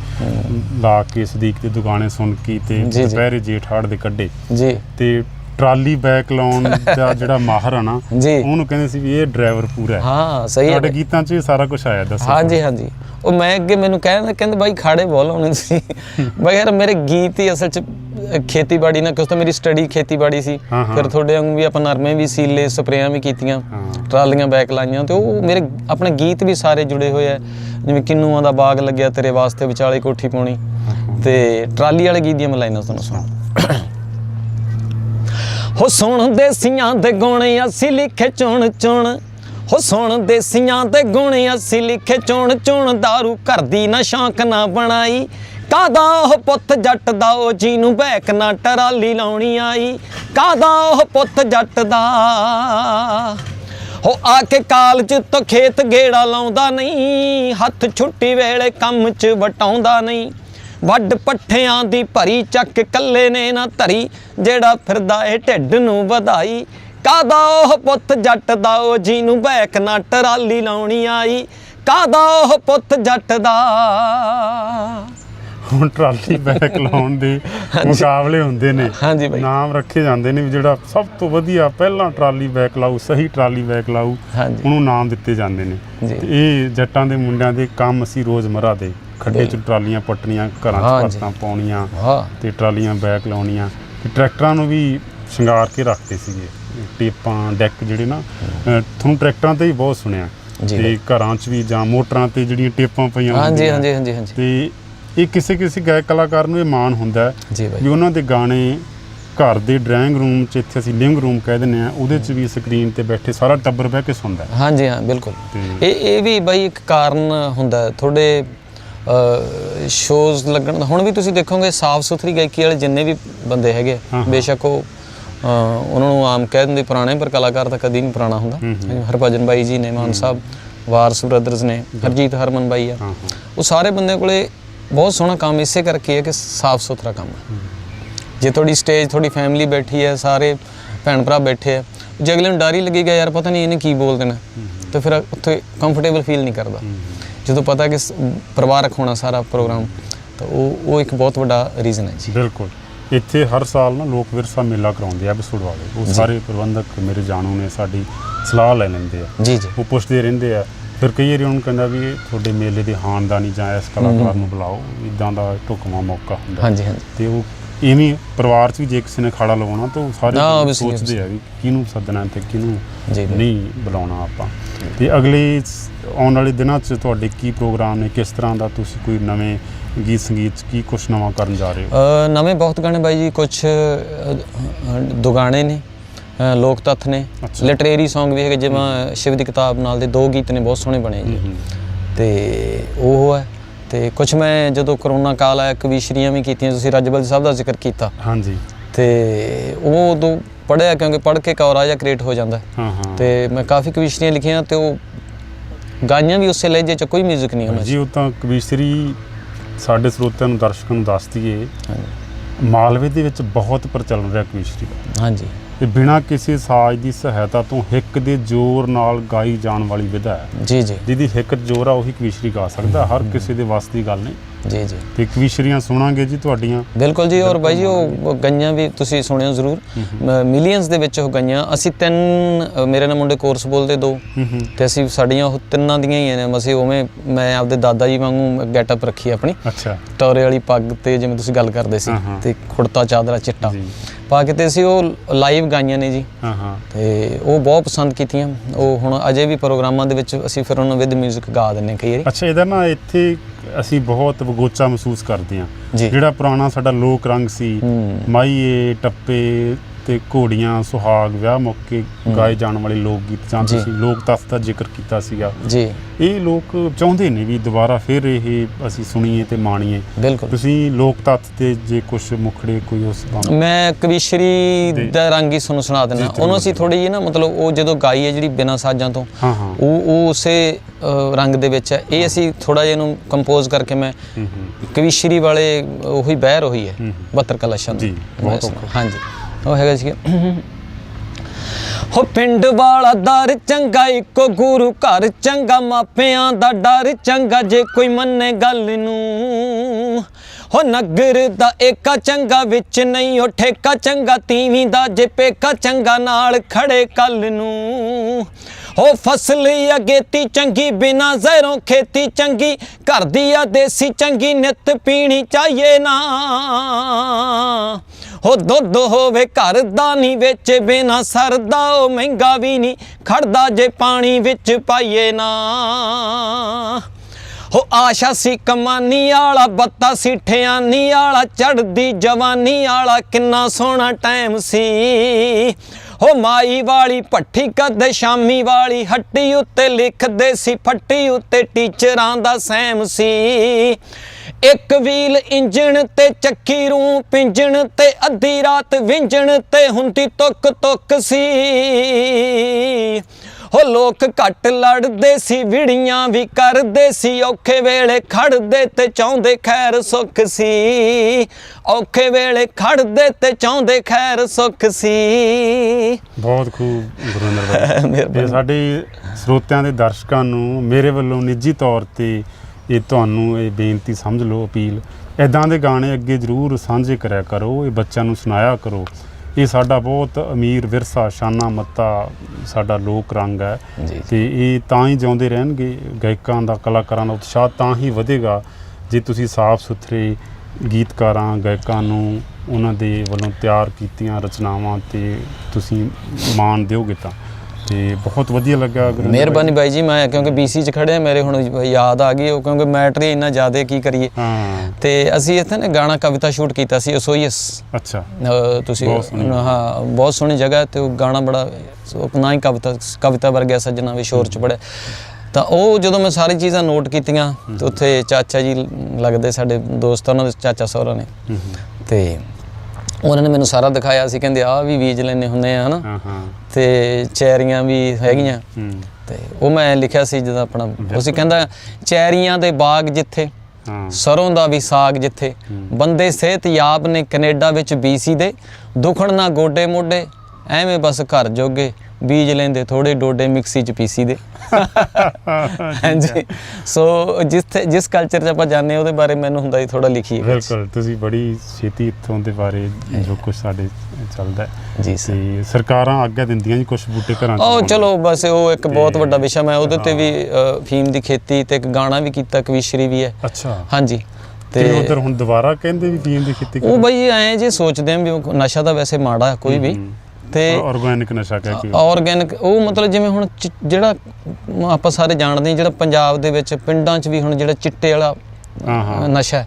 Speaker 1: ਲਾ ਕੇ ਸਦੀਕ ਦੇ ਦੁਗਾਣੇ ਸੁਣ ਕੇ ਤੇ। ਦੁਪਹਿਰੇ ਜੇਠ ਹਾੜ ਦੇ ਕੱਢੇ।
Speaker 2: ਜੀ।
Speaker 1: ਤੇ ਟਰਾਲੀ ਬੈਕ ਲਾਉਣ ਦਾ ਜਿਹੜਾ ਮਾਹਰ ਆ ਨਾ
Speaker 2: ਜੀ।
Speaker 1: ਉਹਨੂੰ ਕਹਿੰਦੇ ਸੀ ਵੀ ਇਹ ਡਰਾਈਵਰ ਪੂਰਾ ਹੈ।
Speaker 2: ਹਾਂ ਸਹੀ ਹੈ।
Speaker 1: ਤੁਹਾਡੇ ਗੀਤਾਂ 'ਚ ਸਾਰਾ ਕੁਝ ਆਇਆ ਦੱਸੋ
Speaker 2: ਹਾਂਜੀ ਹਾਂਜੀ ਉਹ ਮੈਂ ਅੱਗੇ ਮੈਨੂੰ ਕਹਿੰਦੇ ਕਹਿੰਦੇ ਬਾਈ ਖਾੜੇ ਬੋਲ ਆਉਣੇ ਤੁਸੀਂ। ਬਾਈ ਯਾਰ ਮੇਰੇ ਗੀਤ ਹੀ ਅਸਲ ਚ ਖੇਤੀਬਾੜੀ ਨਾਲ ਕਿਉਂਕਿ ਮੇਰੀ ਸਟੱਡੀ ਖੇਤੀਬਾੜੀ ਸੀ।
Speaker 1: ਹਾਂ, ਹਾਂ।
Speaker 2: ਫਿਰ ਤੁਹਾਡੇ ਵਾਂਗੂ ਵੀ ਆਪਾਂ ਨਰਮੇ ਵੀ ਸੀਲੇ ਸਪਰੇਆਂ ਵੀ ਕੀਤੀਆਂ
Speaker 1: ਹਾਂ।
Speaker 2: ਟਰਾਲੀਆਂ ਬੈਕ ਲਾਈਆਂ ਤੇ ਉਹ ਮੇਰੇ ਆਪਣੇ ਗੀਤ ਵੀ ਸਾਰੇ ਜੁੜੇ ਹੋਏ ਆ। ਜਿਵੇਂ ਕਿੰਨੂਆਂ ਦਾ ਬਾਗ ਲੱਗਿਆ ਤੇਰੇ ਵਾਸਤੇ ਵਿਚਾਲੇ ਕੋਠੀ ਪਾਉਣੀ ਤੇ ਟਰਾਲੀ ਵਾਲੇ ਗੀਤ ਦੀਆਂ ਮੈਂ ਲਾਈਨਾਂ ਤੁਹਾਨੂੰ ਸੁਣਾ ਹੋ ਸੁਣ ਦੇਸੀਆਂ ਦੇ ਗੁਣ ਅਸੀਂ ਲਿਖੇ ਚੁਣ ਚੁਣ। ਹੋ ਸੁਣ ਦੇਸੀਆਂ ਦੇ ਗੁਣ ਅਸੀਂ ਲਿਖੇ ਚੁਣ ਚੁਣ। दारू ਘਰ ਦੀ ਨਾ ਸ਼ੌਂਕ ਨਾ ਬਣਾਈ। ਕਾਦਾ ਉਹ ਪੁੱਤ ਜੱਟ ਦਾ ਉਹ ਜੀ ਨੂੰ ਬੈਕ ਨਾ ਟਰਾਲੀ ਲਾਉਣੀ ਆਈ। ਕਾਦਾ ਉਹ ਪੁੱਤ ਜੱਟ ਦਾ ਹੋ ਆ ਕੇ ਕਾਲਜ ਤੋਂ ਖੇਤ ਗੇੜਾ ਲਾਉਂਦਾ ਨਹੀਂ। ਹੱਥ ਛੁੱਟੀ ਵੇਲੇ ਕੰਮ 'ਚ ਵਟਾਉਂਦਾ ਨਹੀਂ। ਵੱਡ ਪੱਠਿਆਂ ਦੀ ਭਰੀ ਚੱਕ ਕੱਲੇ ਨੇ ਨਾ ਧਰੀ ਜਿਹੜਾ ਫਿਰਦਾ ਏ ਢਿੱਡ ਨੂੰ ਵਧਾਈ। ਕਾਦਾ ਉਹ ਪੁੱਤ ਜੱਟ ਦਾ ਉਹ ਜੀ ਨੂੰ ਬੈਕ ਨਾ ਟਰਾਲੀ ਲਾਉਣੀ ਆਈ। ਕਾਦਾ ਉਹ ਪੁੱਤ ਜੱਟ ਦਾ?
Speaker 1: ਹੁਣ ਟਰਾਲੀ ਬੈਕ ਲਾਉਣ ਦੇ ਮੁਕਾਬਲੇ ਹੁੰਦੇ ਨੇ।
Speaker 2: ਹਾਂਜੀ ਬਾਈ।
Speaker 1: ਨਾਮ ਰੱਖੇ ਜਾਂਦੇ ਨੇ ਵੀ ਜਿਹੜਾ ਸਭ ਤੋਂ ਵਧੀਆ ਪਹਿਲਾਂ ਟਰਾਲੀ ਬੈਕ ਲਾਊ ਸਹੀ ਟਰਾਲੀ ਬੈਕ ਲਾਊ ਉਹਨੂੰ ਨਾਮ ਦਿੱਤੇ ਜਾਂਦੇ ਨੇ। ਤੇ ਇਹ ਜੱਟਾਂ ਦੇ ਮੁੰਡਿਆਂ ਦੇ ਕੰਮ ਸੀ ਰੋਜ਼ਮਰਾ ਦੇ। ਖੱਡੇ 'ਚ ਟਰਾਲੀਆਂ ਪੱਟਣੀਆਂ ਘਰਾਂ 'ਚ
Speaker 2: ਹਾਂਜੀ।
Speaker 1: ਪਰਤਾਂ ਪਾਉਣੀਆਂ ਤੇ ਟਰਾਲੀਆਂ ਬੈਕ ਲਾਉਣੀਆਂ ਤੇ ਟਰੈਕਟਰਾਂ ਨੂੰ ਵੀ ਸ਼ਿੰਗਾਰ ਕੇ ਰੱਖਦੇ ਸੀਗੇ ਟੇਪਾਂ ਡੈਕ ਜਿਹੜੇ ਨਾ ਅਹ ਤੁਹਾਨੂੰ ਟਰੈਕਟਰਾਂ ਤੇ ਹੀ ਬਹੁਤ ਸੁਣਿਆ
Speaker 2: ਜੀ
Speaker 1: ਤੇ ਘਰਾਂ 'ਚ ਵੀ ਜਾਂ ਮੋਟਰਾਂ ਤੇ ਜਿਹੜੀਆਂ ਟੇਪਾਂ ਪਈਆਂ
Speaker 2: ਹਾਂਜੀ
Speaker 1: ਹੁੰਦੀਆਂ।
Speaker 2: ਹਾਂਜੀ ਹਾਂਜੀ ਹਾਂਜੀ
Speaker 1: ਤੇ ਇਹ ਕਿਸੇ ਕਿਸੇ ਗਾਇਕ ਕਲਾਕਾਰ ਨੂੰ ਇਹ ਮਾਣ ਹੁੰਦਾ ਹੈ
Speaker 2: ਜੀ ਬਾਈ
Speaker 1: ਵੀ ਉਹਨਾਂ ਦੇ ਗਾਣੇ ਘਰ ਦੇ ਡਰਾਇੰਗ ਰੂਮ 'ਚ ਇੱਥੇ ਅਸੀਂ ਲਿਵਿੰਗ ਰੂਮ ਕਹਿ ਦਿੰਦੇ ਆ ਉਹਦੇ 'ਚ ਵੀ ਸਕਰੀਨ ਤੇ ਬੈਠੇ ਸਾਰਾ ਟੱਬਰ ਬਹਿ ਕੇ ਸੁਣਦਾ ਹੈ।
Speaker 2: ਹਾਂਜੀ ਹਾਂ ਬਿਲਕੁਲ
Speaker 1: ਤੇ
Speaker 2: ਇਹ ਇਹ ਵੀ ਬਾਈ ਇੱਕ ਕਾਰਨ ਹੁੰਦਾ। ਤੁਹਾਡੇ ਸ਼ੋਜ਼ ਲੱਗਣ ਦਾ। ਹੁਣ ਵੀ ਤੁਸੀਂ ਦੇਖੋਗੇ ਸਾਫ਼ ਸੁਥਰੀ ਗਾਇਕੀ ਵਾਲੇ ਜਿੰਨੇ ਵੀ ਬੰਦੇ ਹੈਗੇ। ਬੇਸ਼ੱਕ ਉਹ ਉਹਨਾਂ ਨੂੰ ਆਮ ਕਹਿ ਦਿੰਦੇ ਪੁਰਾਣੇ ਪਰ ਕਲਾਕਾਰ ਤਾਂ ਕਦੀ ਨਹੀਂ ਪੁਰਾਣਾ ਹੁੰਦਾ। ਹਰਭਜਨ ਬਾਈ ਜੀ ਨੇ ਮਾਨ ਸਾਹਿਬ ਵਾਰਸ ਬ੍ਰਦਰਜ਼ ਨੇ ਹਰਜੀਤ ਹਰਮਨ ਬਾਈ ਆ। ਉਹ ਸਾਰੇ ਬੰਦੇ ਕੋਲੇ ਬਹੁਤ ਸੋਹਣਾ ਕੰਮ ਇਸੇ ਕਰਕੇ ਹੈ ਕਿ ਸਾਫ਼ ਸੁਥਰਾ ਕੰਮ ਹੈ। ਜੇ ਤੁਹਾਡੀ ਸਟੇਜ ਤੁਹਾਡੀ ਫੈਮਿਲੀ ਬੈਠੀ ਹੈ ਸਾਰੇ ਭੈਣ ਭਰਾ ਬੈਠੇ ਆ ਜੇ ਅਗਲੇ ਨੂੰ ਡਰ ਹੀ ਲੱਗੇਗਾ ਯਾਰ ਪਤਾ ਨਹੀਂ ਇਹਨੇ ਕੀ ਬੋਲ ਦੇਣਾ। ਤੇ ਫਿਰ ਉੱਥੇ ਕੰਫਰਟੇਬਲ ਫੀਲ ਨਹੀਂ ਕਰਦਾ। ਜਦੋਂ ਪਤਾ ਕਿ ਪਰਿਵਾਰਕ ਹੋਣਾ ਸਾਰਾ ਪ੍ਰੋਗਰਾਮ ਤਾਂ ਉਹ ਉਹ ਇੱਕ ਬਹੁਤ ਵੱਡਾ ਰੀਜ਼ਨ ਹੈ ਜੀ।
Speaker 1: ਬਿਲਕੁਲ। ਇੱਥੇ ਹਰ ਸਾਲ ਨਾ ਲੋਕ ਵਿਰਸਾ ਮੇਲਾ ਕਰਾਉਂਦੇ ਆ ਬਸੁੜ ਵਾਲੇ। ਉਹ ਸਾਰੇ ਪ੍ਰਬੰਧਕ ਮੇਰੇ ਜਾਣੂ ਨੇ ਸਾਡੀ ਸਲਾਹ ਲੈ ਲੈਂਦੇ ਆ।
Speaker 2: ਜੀ ਜੀ।
Speaker 1: ਉਹ ਪੁੱਛਦੇ ਰਹਿੰਦੇ ਆ। ਫਿਰ ਕਈ ਵਾਰੀ ਉਹਨੂੰ ਕਹਿੰਦਾ ਵੀ ਤੁਹਾਡੇ ਮੇਲੇ ਦੇ ਹਾਨਦਾਨੀ ਜਾਂ ਇਸ ਕਲਾਕਾਰ ਨੂੰ ਬੁਲਾਓ ਇਦਾਂ ਦਾ ਢੁਕਵਾਂ ਮੌਕਾ ਹੁੰਦਾ।
Speaker 2: ਹਾਂਜੀ ਹਾਂਜੀ।
Speaker 1: ਤੇ ਉਹ ਇਵੇਂ ਪਰਿਵਾਰ 'ਚ ਵੀ ਜੇ ਕਿਸੇ ਨੇ ਖਾੜਾ ਲਵਾਉਣਾ ਤਾਂ ਉਹ ਸਾਰੇ ਸੋਚਦੇ ਆ ਵੀ ਕਿਹਨੂੰ ਸੱਦਣਾ ਤੇ ਕਿਹਨੂੰ। ਨਹੀਂ ਬੁਲਾਉਣਾ ਆਪਾਂ। ਤੇ ਅਗਲੇ ਆਉਣ ਵਾਲੇ ਦਿਨਾਂ 'ਚ ਤੁਹਾਡੇ ਕੀ ਪ੍ਰੋਗਰਾਮ ਨੇ ਕਿਸ ਤਰ੍ਹਾਂ ਦਾ ਤੁਸੀਂ ਕੋਈ ਨਵੇਂ ਗੀਤ ਸੰਗੀਤ 'ਚ ਕੀ ਕੁਛ ਨਵਾਂ ਕਰਨ ਜਾ ਰਹੇ ਹੋ?
Speaker 2: ਨਵੇਂ ਬਹੁਤ ਗਾਣੇ ਬਾਈ ਜੀ ਕੁਝ ਦੋ ਗਾਣੇ ਨੇ ਲੋਕ ਤੱਥ ਨੇ। ਲਿਟਰੇਰੀ Song ਵੀ ਹੈਗੇ ਜਿਵੇਂ ਸ਼ਿਵ ਦੀ ਕਿਤਾਬ ਨਾਲ ਦੇ ਦੋ ਗੀਤ ਨੇ ਬਹੁਤ ਸੋਹਣੇ ਬਣੇ ਜੀ। ਤੇ ਉਹ ਹੈ। ਤੇ ਕੁਝ ਮੈਂ ਜਦੋਂ ਕਰੋਨਾ ਕਾਲ ਆਇਆ ਕਵੀਸ਼ਰੀਆਂ ਵੀ ਕੀਤੀਆਂ ਤੁਸੀਂ ਰੱਜਬਲ ਸਾਹਿਬ ਦਾ ਜ਼ਿਕਰ ਕੀਤਾ।
Speaker 1: ਹਾਂਜੀ।
Speaker 2: ਤੇ ਉਹ ਉਦੋਂ ਪੜਿਆ ਕਿਉਂਕਿ ਪੜ੍ਹ ਕੇ ਕੌਰਾ ਜਿਹਾ ਕ੍ਰੀਏਟ ਹੋ ਜਾਂਦਾ।
Speaker 1: ਹਾਂ ਹਾਂ।
Speaker 2: ਤੇ ਮੈਂ ਕਾਫੀ ਕਵੀਸ਼ਰੀਆਂ ਲਿਖੀਆਂ ਤੇ ਉਹ ਗਾਈਆਂ ਵੀ ਉਸੇ ਲਹਿਜੇ ਚ ਕੋਈ 뮤직 ਨਹੀਂ 'ਚ
Speaker 1: ਜੀ ਉਹ ਤਾਂ ਕਵੀਸ਼ਰੀ ਸਾਡੇ ਸਰੋਤਿਆਂ ਨੂੰ ਦਰਸ਼ਕਾਂ ਨੂੰ ਦੱਸ ਦਈਏ। ਮਾਲਵੇ ਦੇ ਵਿੱਚ ਬਹੁਤ ਪ੍ਰਚਲਨ ਰਿਹਾ ਕਵੀਸ਼ਰੀ। ਦਾ
Speaker 2: ਹਾਂਜੀ।
Speaker 1: ਤੇ ਬਿਨਾਂ ਕਿਸੇ ਸਾਜ਼ ਦੀ ਸਹਾਇਤਾ ਤੋਂ ਹਿੱਕ ਦੇ ਜ਼ੋਰ ਨਾਲ ਗਾਈ ਜਾਣ ਵਾਲੀ ਵਿਧਾ ਹੈ।
Speaker 2: ਜੀ ਜੀ।
Speaker 1: ਜਿਹਦੀ ਹਿੱਕ ਜ਼ੋਰ ਆ ਉਹੀ ਕਵੀਸ਼ਰੀ ਗਾ ਸਕਦਾ। ਹਰ ਕਿਸੇ ਦੇ ਵੱਸ ਦੀ ਗੱਲ ਨਹੀਂ।
Speaker 2: ਜੀ ਜੀ।
Speaker 1: ਤੇ ਕਵੀਸ਼ਰੀਆਂ ਸੁਣਾਂਗੇ ਜੀ ਤੁਹਾਡੀਆਂ।
Speaker 2: ਬਿਲਕੁਲ ਜੀ ਔਰ ਬਾਈ ਜੀ ਉਹ ਗਈਆਂ ਵੀ ਤੁਸੀਂ ਸੁਣਿਓ ਜ਼ਰੂਰ। ਮਿਲੀਅਨਸ ਦੇ ਵਿੱਚ ਉਹ ਗਈਆਂ। ਅਸੀਂ ਤਿੰਨ ਮੇਰੇ ਨਾਲ ਮੁੰਡੇ ਕੋਰਸ ਬੋਲਦੇ ਦੋ। ਤੇ ਅਸੀਂ ਸਾਡੀਆਂ ਉਹ ਤਿੰਨਾਂ ਦੀਆਂ ਹੀ ਨੇ। ਅਸੀਂ ਉਵੇਂ ਮੈਂ ਆਪਦੇ ਦਾਦਾ ਜੀ ਵਾਂਗੂ ਗੈਟਅਪ ਰੱਖੀ ਆਪਣੀ।
Speaker 1: ਅੱਛਾ।
Speaker 2: ਟੌਰੇ ਵਾਲੀ ਪੱਗ ਤੇ ਜਿਵੇਂ ਤੁਸੀਂ ਗੱਲ ਕਰਦੇ ਸੀ। ਤੇ ਕੁੜਤਾ ਚਾਦਰਾ ਚਿੱਟਾ।
Speaker 1: ਜੀ।
Speaker 2: ਪਾ ਕੇ ਤੇ ਅਸੀਂ ਉਹ ਲਾਈਵ ਗਾਈਆਂ ਨੇ ਜੀ।
Speaker 1: ਹਾਂ ਹਾਂ।
Speaker 2: ਤੇ ਉਹ ਬਹੁਤ ਪਸੰਦ ਕੀਤੀਆਂ। ਉਹ ਹੁਣ ਅਜੇ ਵੀ ਪ੍ਰੋਗਰਾਮਾਂ ਦੇ ਵਿੱਚ ਅਸੀਂ ਫਿਰ ਉਹਨਾਂ ਵਿਦ 뮤직 ਗਾ ਦਿੰਨੇ ਕਈ ਵਾਰੀ।
Speaker 1: ਅੱਛਾ ਇਹਦਾ ਨਾ ਇੱਥੇ ਅਸੀਂ ਬਹੁਤ ਵਗੋਚਾ ਮਹਿਸੂਸ ਕਰਦੇ ਹਾਂ।
Speaker 2: ਜੀ।
Speaker 1: ਜਿਹੜਾ ਪੁਰਾਣਾ ਸਾਡਾ ਲੋਕ ਰੰਗ ਸੀ ਮਾਈਏ ਟੱਪੇ ਤੇ ਘੋੜੀਆਂ ਸੁਹਾਗ ਵਿਆਹ ਮੌਕੇ ਗਾਏ ਜਾਣ ਵਾਲੇ ਲੋਕ ਗੀਤ ਜਾਂ
Speaker 2: ਜੀ।
Speaker 1: ਤੁਸੀਂ ਲੋਕ ਤੱਤ ਦਾ ਜ਼ਿਕਰ ਕੀਤਾ ਸੀਗਾ।
Speaker 2: ਜੀ।
Speaker 1: ਇਹ ਲੋਕ ਚਾਹੁੰਦੇ ਨੇ ਵੀ ਦੁਬਾਰਾ ਫਿਰ ਇਹ ਅਸੀਂ ਸੁਣੀਏ ਤੇ ਮਾਣੀਏ। ਤੁਸੀਂ ਲੋਕ ਤੱਤ ਤੇ ਜੇ ਕੁਝ ਮੁਖੜੇ ਕੋਈ ਉਸ ਬਾਰੇ
Speaker 2: ਮੈਂ ਕਵੀਸ਼ਰੀ
Speaker 1: ਜੀ।
Speaker 2: ਦਾ ਰੰਗ ਹੀ ਤੁਹਾਨੂੰ ਸੁਣਾ ਦਿੰਦਾ। ਉਹਨੂੰ ਅਸੀਂ। ਥੋੜੀ ਜਿਹੀ ਨਾ ਮਤਲਬ ਉਹ ਜਦੋਂ ਗਾਈ ਹੈ ਜਿਹੜੀ ਬਿਨਾਂ ਸਾਜ਼ਾਂ ਤੋਂ ਉਹ ਉਹ ਉਸੇ ਰੰਗ ਦੇ ਵਿੱਚ ਹੈ। ਇਹ ਅਸੀਂ ਥੋੜਾ ਜਿਹਾ ਇਹਨੂੰ ਕੰਪੋਜ਼ ਕਰਕੇ ਮੈਂ ਕਵੀਸ਼ਰੀ ਵਾਲੇ ਉਹੀ ਬਹਿਰ ਉਹੀ ਹੈ।
Speaker 1: ਹੂੰ।
Speaker 2: 72 ਕਲਸ਼ਾਂ
Speaker 1: ਜੀ, ਬਹੁਤ।
Speaker 2: ਹਾਂਜੀ। ਉਹ ਹੈਗਾ ਸੀ ਹੋ ਪਿੰਡ ਵਾਲਾ ਦਰ ਚੰਗਾ, ਇੱਕੋ ਗੁਰੂ ਘਰ ਚੰਗਾ, ਮਾਪਿਆਂ ਦਾ ਡਰ ਚੰਗਾ, ਜੇ ਕੋਈ ਮੰਨੇ ਗੱਲ ਨੂੰ। ਹੋ ਨਗਰ ਦਾ ਏਕਾ ਚੰਗਾ, ਵਿੱਚ ਨਹੀਂ ਉਹ ਠੇਕਾ ਚੰਗਾ, ਤੀਵੀਂ ਦਾ ਜੇ ਪੇਕਾ ਚੰਗਾ, ਨਾਲ ਖੜੇ ਕੱਲ ਨੂੰ। ਹੋ ਫਸਲ ਅਗੇਤੀ ਚੰਗੀ, ਬਿਨਾ ਜ਼ਹਿਰੋਂ ਖੇਤੀ ਚੰਗੀ, ਘਰ ਦੀ ਆ ਦੇਸੀ ਚੰਗੀ, ਨਿਤ ਪੀਣੀ ਚਾਹੀਏ ਨਾ। ਹੋ ਦੁੱਧ ਹੋਵੇ ਘਰ ਦਾ ਨਹੀਂ ਵੇਚੇ, ਬਿਨਾ ਸਰਦਾ ਉਹ ਮਹਿੰਗਾ ਵੀ ਨਹੀਂ ਖੜਦਾ ਜੇ ਪਾਣੀ ਵਿੱਚ ਪਾਈਏ ਨਾ। ਹੋ ਆਸ਼ਾ ਸੀ ਕਮਾਨੀ ਵਾਲਾ, ਬੱਤਾ ਸੀ ਠਿਆਨੀ ਵਾਲਾ ਚੜਦੀ ਜਵਾਨੀ ਵਾਲਾ, ਕਿੰਨਾ ਸੋਹਣਾ ਟਾਈਮ ਸੀ। ਹੋ ਮਾਈ ਵਾਲੀ ਭੱਠੀ ਕਦੇ ਸ਼ਾਮੀ ਵਾਲੀ, ਹੱਟੀ ਉੱਤੇ ਲਿਖਦੇ ਸੀ, ਫੱਟੀ ਉੱਤੇ ਟੀਚਰਾਂ ਦਾ ਸੈਮ ਸੀ। ਇੱਕ ਵੀਲ ਇੰਜਣ ਤੇ ਚੱਕੀ ਰੂ ਪਿੰਜਣ ਤੇ ਅੱਧੀ ਰਾਤ ਵਿੰਜਣ ਤੇ ਹੁੰਦੀ ਤੁੱਕ ਤੁੱਕ ਸੀ। ਹੋ ਲੋਕ ਘੱਟ ਲੜਦੇ ਸੀ ਵਿੜੀਆਂ ਵੀ ਕਰਦੇ ਸੀ ਔਖੇ ਵੇਲੇ ਖੜਦੇ ਤੇ ਚਾਹੁੰਦੇ ਖੈਰ ਸੁੱਖ ਸੀ। ਔਖੇ ਵੇਲੇ ਖੜਦੇ ਤੇ ਚਾਹੁੰਦੇ ਖੈਰ ਸੁੱਖ ਸੀ।
Speaker 1: ਬਹੁਤ ਖੂਬ ਗੁਰਿੰਦਰ ਬਾਈ।
Speaker 2: ਮਿਹਰਬਾਨੀ।
Speaker 1: ਤੇ ਸਾਡੇ ਸਰੋਤਿਆਂ ਦੇ ਦਰਸ਼ਕਾਂ ਨੂੰ ਮੇਰੇ ਵੱਲੋਂ ਨਿੱਜੀ ਤੌਰ ਤੇ ਇਹ ਤੁਹਾਨੂੰ ਇਹ ਬੇਨਤੀ ਸਮਝ ਲਓ ਅਪੀਲ। ਐਦਾਂ ਦੇ ਗਾਣੇ ਅੱਗੇ ਜ਼ਰੂਰ ਸਾਂਝੇ ਕਰਿਆ ਕਰੋ ਇਹ ਬੱਚਿਆਂ ਨੂੰ ਸੁਣਾਇਆ ਕਰੋ। ਇਹ ਸਾਡਾ ਬਹੁਤ ਅਮੀਰ ਵਿਰਸਾ ਸ਼ਾਨਾ ਮੱਤਾ ਸਾਡਾ ਲੋਕ ਰੰਗ ਹੈ। ਤੇ ਇਹ ਤਾਂ ਹੀ ਜਿਉਂਦੇ ਰਹਿਣਗੇ ਗਾਇਕਾਂ ਦਾ ਕਲਾਕਾਰਾਂ ਦਾ ਉਤਸ਼ਾਹ ਤਾਂ ਹੀ ਵਧੇਗਾ ਜੇ ਤੁਸੀਂ ਸਾਫ਼ ਸੁਥਰੇ ਗੀਤਕਾਰਾਂ ਗਾਇਕਾਂ ਨੂੰ ਉਹਨਾਂ ਦੇ ਵੱਲੋਂ ਤਿਆਰ ਕੀਤੀਆਂ ਰਚਨਾਵਾਂ ਤੇ ਤੁਸੀਂ ਮਾਣ ਦਿਓਗੇ ਤਾਂ। ਤੇ ਬਹੁਤ ਵਧੀਆ ਲੱਗਾ ਗੁਰਿੰਦਰ।
Speaker 2: ਮਿਹਰਬਾਨੀ ਬਾਈ ਜੀ ਮੈਂ ਕਿਉਂਕਿ BC ਚ ਖੜੇ ਆ ਮੇਰੇ ਹੁਣ ਯਾਦ ਆ ਗਈ ਉਹ ਕਿਉਂਕਿ ਮੈਟਰ ਇੰਨਾ ਜ਼ਿਆਦਾ ਕੀ ਕਰੀਏ।
Speaker 1: ਹਾਂ।
Speaker 2: ਤੇ ਅਸੀਂ ਇੱਥੇ ਨਾ ਗਾਣਾ ਕਵਿਤਾ ਸ਼ੂਟ ਕੀਤਾ ਸੀ ਓਸੋਈਸ
Speaker 1: ਅੱਛਾ।
Speaker 2: ਅਹ ਤੁਸੀਂ
Speaker 1: ਬਹੁਤ ਸੋਹਣੀ।
Speaker 2: ਹਾਂ ਬਹੁਤ ਸੋਹਣੀ ਜਗ੍ਹਾ ਹੈ ਤੇ ਉਹ ਗਾਣਾ ਬੜਾ ਸੋ ਨਾ ਹੀ ਕਵਿਤਾ ਕਵਿਤਾ ਵਰਗਿਆ ਸੱਜਣਾ ਵੀ ਸ਼ੋਰ ਚ ਪੜਿਆ ਤਾਂ ਉਹ ਜਦੋਂ ਮੈਂ ਸਾਰੀ ਚੀਜ਼ਾਂ ਨੋਟ ਕੀਤੀਆਂ ਤੇ ਉੱਥੇ ਚਾਚਾ ਜੀ ਲੱਗਦੇ ਸਾਡੇ ਦੋਸਤ ਉਹਨਾਂ ਦੇ ਚਾਚਾ ਸਹੁਰਾ ਨੇ। ਤੇ ਉਹਨਾਂ ਨੇ ਮੈਨੂੰ ਸਾਰਾ ਦਿਖਾਇਆ ਸੀ ਕਹਿੰਦੇ ਆਹ ਵੀ ਬੀਜ ਲੈਣੇ ਹੁੰਦੇ ਆ ਹਨਾ?
Speaker 1: ਹਾਂ ਹਾਂ।
Speaker 2: ਤੇ ਚੈਰੀਆਂ ਵੀ ਹੈਗੀਆਂ।
Speaker 1: ਹੂੰ।
Speaker 2: ਤੇ ਉਹ ਮੈਂ ਲਿਖਿਆ ਸੀ ਜਦੋਂ ਆਪਣਾ ਉਹ ਸੀ ਕਹਿੰਦਾ ਚੈਰੀਆਂ ਦੇ ਬਾਗ ਜਿੱਥੇ ਸਰੋਂ ਦਾ ਵੀ ਸਾਗ ਜਿੱਥੇ ਬੰਦੇ ਸਿਹਤਯਾਬ ਨੇ ਕੈਨੇਡਾ ਵਿੱਚ ਬੀਸੀ ਦੇ ਦੁਖਣ ਨਾ ਗੋਡੇ ਮੋਢੇ ਐਵੇਂ ਬਸ ਘਰ ਜੋਗੇ ਬੀਜ ਲੈਂਦੇ ਥੋੜੇ ਡੋਡੇ ਮਿਕਸੀ ਚ ਪੀਸੀ ਦੇ। ਹਾਂਜੀ। ਸੋ ਜਿਸ ਜਿਸ ਕਲਚਰ 'ਚ ਆਪਾਂ ਜਾਣਦੇ ਉਹਦੇ ਬਾਰੇ ਮੈਨੂੰ ਹੁੰਦਾ ਹੀ ਥੋੜਾ ਲਿਖੀਏ।
Speaker 1: ਬਿਲਕੁਲ ਤੁਸੀਂ ਬੜੀ ਛੇਤੀ ਇੱਥੋਂ ਦੇ ਬਾਰੇ ਜੋ ਕੁਝ ਸਾਡੇ ਚੱਲਦਾ ਹੈ।
Speaker 2: ਜੀ
Speaker 1: ਤੇ ਸਰਕਾਰਾਂ ਆਗਿਆ ਦਿੰਦੀਆਂ ਜੀ ਕੁਝ ਬੂਟੇ ਘਰਾਂ ਚ
Speaker 2: ਉਹ ਚਲੋ ਬਸ ਉਹ ਇੱਕ ਬਹੁਤ ਵੱਡਾ ਵਿਸ਼ਾ ਮੈਂ ਉਹਦੇ ਤੇ ਵੀ ਫੀਮ ਦੀ ਖੇਤੀ ਤੇ ਇੱਕ ਗਾਣਾ ਵੀ ਕੀਤਾ ਕਵੀਸ਼ਰੀ ਵੀ ਹੈ।
Speaker 1: ਅੱਛਾ।
Speaker 2: ਹਾਂਜੀ।
Speaker 1: ਤੇ ਉਧਰ ਹੁਣ ਦੁਬਾਰਾ ਕਹਿੰਦੇ ਵੀ ਫੀਮ ਦੀ ਖੇਤੀ
Speaker 2: ਉਹ ਬਈ ਐਂ ਜੇ ਸੋਚਦੇ ਆ ਵੀ ਨਸ਼ਾ ਤਾਂ ਵੈਸੇ ਮਾੜਾ ਕੋਈ ਵੀ। ਤੇ
Speaker 1: ਆਰਗੈਨਿਕ ਨਸ਼ਾ ਕਹਿ ਕੇ।
Speaker 2: ਆਰਗੈਨਿਕ ਉਹ ਮਤਲਬ ਜਿਵੇਂ ਹੁਣ ਜਿਹੜਾ ਆਪਾਂ ਸਾਰੇ ਜਾਣਦੇ ਹਾਂ ਜਿਹੜਾ ਪੰਜਾਬ ਦੇ ਵਿੱਚ ਪਿੰਡਾਂ 'ਚ ਵੀ ਹੁਣ ਜਿਹੜਾ ਚਿੱਟੇ ਵਾਲਾ
Speaker 1: ਹਾਂ, ਹਾਂ।
Speaker 2: ਨਸ਼ਾ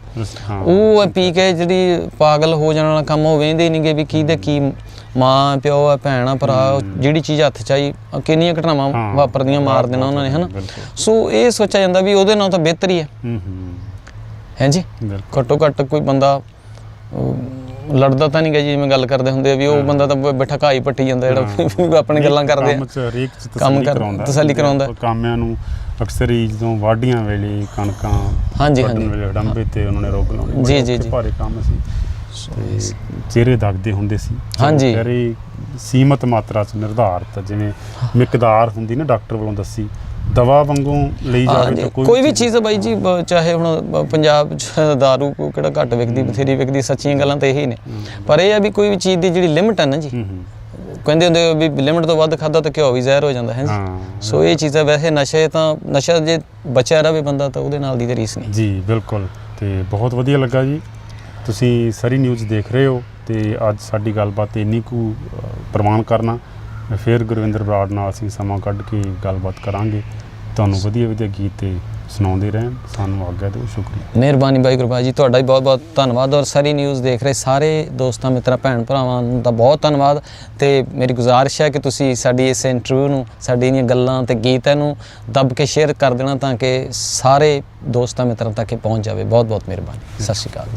Speaker 2: ਉਹ ਪੀ ਕੇ ਜਿਹੜੀ ਪਾਗਲ ਹੋ ਜਾਣ ਵਾਲਾ ਕੰਮ ਉਹ ਵੇਂਦੇ ਨਹੀਂਗੇ ਵੀ ਕੀ ਦੇ ਕੀ ਮਾਂ ਪਿਓ ਆ ਭੈਣ ਭਰਾ ਜਿਹੜੀ ਚੀਜ਼ ਹੱਥ ਚ ਆਈ ਕਿੰਨੀਆਂ ਘਟਨਾਵਾਂ। ਵਾਪਰਦੀਆਂ ਮਾਰ ਦੇਣਾ ਉਹਨਾਂ ਨੇ ਹਨਾ। ਸੋ ਇਹ ਸੋਚਿਆ ਜਾਂਦਾ ਵੀ ਉਹਦੇ ਨਾਲ ਤਾਂ ਬਿਹਤਰ ਹੀ ਹੈ।
Speaker 1: ਹੂੰ ਹੂੰ।
Speaker 2: ਹੈ ਜੀ?
Speaker 1: ਬਿਲਕੁਲ।
Speaker 2: ਘੱਟੋ ਘੱਟ ਕੋਈ ਬੰਦਾ ਲੜਦਾ ਤਾਂ ਨਹੀਂ ਗਾ ਜੀ ਜਿਵੇਂ ਗੱਲ ਕਰਦੇ ਹੁੰਦੇ ਆ ਵੀ ਉਹ ਬੰਦਾ ਤਾਂ ਬੈਠਾ ਘਾਈ ਪੱਟੀ ਜਾਂਦਾ ਜਿਹੜਾ ਆਪਣੀ ਗੱਲਾਂ ਕਰਦੇ ਆ ਕੰਮ
Speaker 1: ਕਰਾਉਂਦਾ
Speaker 2: ਤਸੱਲੀ ਕਰਾਉਂਦਾ।
Speaker 1: ਕਾਮਿਆਂ ਨੂੰ ਅਕਸਰ ਹੀ ਜਦੋਂ ਵਾਢੀਆਂ ਵੇਲੇ ਕਣਕਾਂ
Speaker 2: ਹਾਂਜੀ, ਹਾਂਜੀ।
Speaker 1: ਡੰਬੇ ਤੇ ਉਹਨਾਂ ਨੇ ਰੋਗ ਲਾਉਣੇ
Speaker 2: ਜੀ, ਜੀ, ਜੀ।
Speaker 1: ਭਾਰੇ ਕੰਮ ਸੀ ਚਿਹਰੇ ਦਗਦੇ ਹੁੰਦੇ ਸੀ
Speaker 2: ਹਾਂਜੀ।
Speaker 1: ਸੀਮਤ ਮਾਤਰਾ ਚ ਨਿਰਧਾਰਤ ਜਿਵੇਂ ਮਿਕਦਾਰ ਹੁੰਦੀ ਨਾ ਡਾਕਟਰ ਵੱਲੋਂ ਦੱਸੀ ਦਵਾ ਵਾਂਗੂ ਲਈ ਜਾਵੇ ਤਾਂ
Speaker 2: ਕੋਈ ਵੀ ਚੀਜ਼ ਬਾਈ ਜੀ ਬ- ਚਾਹੇ ਹੁਣ ਬ- ਪੰਜਾਬ ਚ ਦਾਰੂ ਕੋ ਕਿਹੜਾ ਘੱਟ ਵਿਕਦੀ ਬਥੇਰੀ ਵਿਕਦੀ ਸੱਚੀਆਂ ਗੱਲਾਂ ਤਾਂ ਇਹੀ ਨੇ। ਪਰ ਇਹ ਆ ਵੀ ਕੋਈ ਵੀ ਚੀਜ਼ ਦੀ ਜਿਹੜੀ ਲਿਮਟ ਹੈ ਨਾ ਜੀ
Speaker 1: ਹੂੰ ਹੂੰ।
Speaker 2: ਕਹਿੰਦੇ ਹੁੰਦੇ ਆ ਵੀ ਲਿਮਟ ਤੋਂ ਵੱਧ ਖਾਦਾ ਤਾਂ ਘਿਓ ਵੀ ਜ਼ਹਿਰ ਹੋ ਜਾਂਦਾ ਹੈ ਜੀ।
Speaker 1: ਹਾਂ।
Speaker 2: ਸੋ ਇਹ ਚੀਜ਼ਾਂ ਵੈਸੇ ਨਸ਼ੇ ਤਾਂ ਨਸ਼ਾ ਜੇ ਬਚਿਆ ਰਵੇ ਬੰਦਾ ਤਾਂ ਉਹਦੇ ਨਾਲ ਦੀ ਤਾਂ ਰੀਸ ਨਹੀਂ।
Speaker 1: ਜੀ ਬਿਲਕੁਲ। ਤੇ ਬਹੁਤ ਵਧੀਆ ਲੱਗਾ ਜੀ। ਤੁਸੀਂ ਸਰੀ ਨਿਊਜ਼ ਦੇਖ ਰਹੇ ਹੋ ਤੇ ਅੱਜ ਸਾਡੀ ਗੱਲਬਾਤ ਇੰਨੀ ਕੁ ਅ, ਪ੍ਰਵਾਨ ਕਰਨਾ। ਫਿਰ ਗੁਰਵਿੰਦਰ ਬਰਾੜ ਨਾਲ ਅਸੀਂ ਸਮਾਂ ਕੱਢ ਕੇ ਗੱਲਬਾਤ ਕਰਾਂਗੇ। ਤੁਹਾਨੂੰ ਵਧੀਆ ਵਧੀਆ ਗੀਤ ਤੇ ਸੁਣਾਉਂਦੇ ਰਹਿਣ। ਸਾਨੂੰ ਆਗਿਆ ਦਿਓ ਸ਼ੁਕਰੀਆ।
Speaker 2: ਮਿਹਰਬਾਨੀ ਬਾਈ ਗੁਰਬਾਜ ਜੀ ਤੁਹਾਡਾ ਵੀ ਬਹੁਤ ਬਹੁਤ ਧੰਨਵਾਦ ਔਰ ਸਾਰੀ ਨਿਊਜ਼ ਦੇਖ ਰਹੇ ਸਾਰੇ ਦੋਸਤਾਂ ਮਿੱਤਰਾਂ ਭੈਣ ਭਰਾਵਾਂ ਦਾ ਬਹੁਤ ਧੰਨਵਾਦ। ਤੇ ਮੇਰੀ ਗੁਜ਼ਾਰਿਸ਼ ਹੈ ਕਿ ਤੁਸੀਂ ਸਾਡੀ ਇਸ ਇੰਟਰਵਿਊ ਨੂੰ ਸਾਡੀ ਇਹਨੀਆਂ ਗੱਲਾਂ ਤੇ ਗੀਤਾਂ ਨੂੰ ਦੱਬ ਕੇ ਸ਼ੇਅਰ ਕਰ ਦੇਣਾ ਤਾਂ ਕਿ ਸਾਰੇ ਦੋਸਤਾਂ ਮਿੱਤਰਾਂ ਤੱਕ ਇਹ ਪਹੁੰਚ ਜਾਵੇ। ਬਹੁਤ ਬਹੁਤ ਮਿਹਰਬਾਨੀ ਸਤਿ ਸ਼੍ਰੀ ਅਕਾਲ।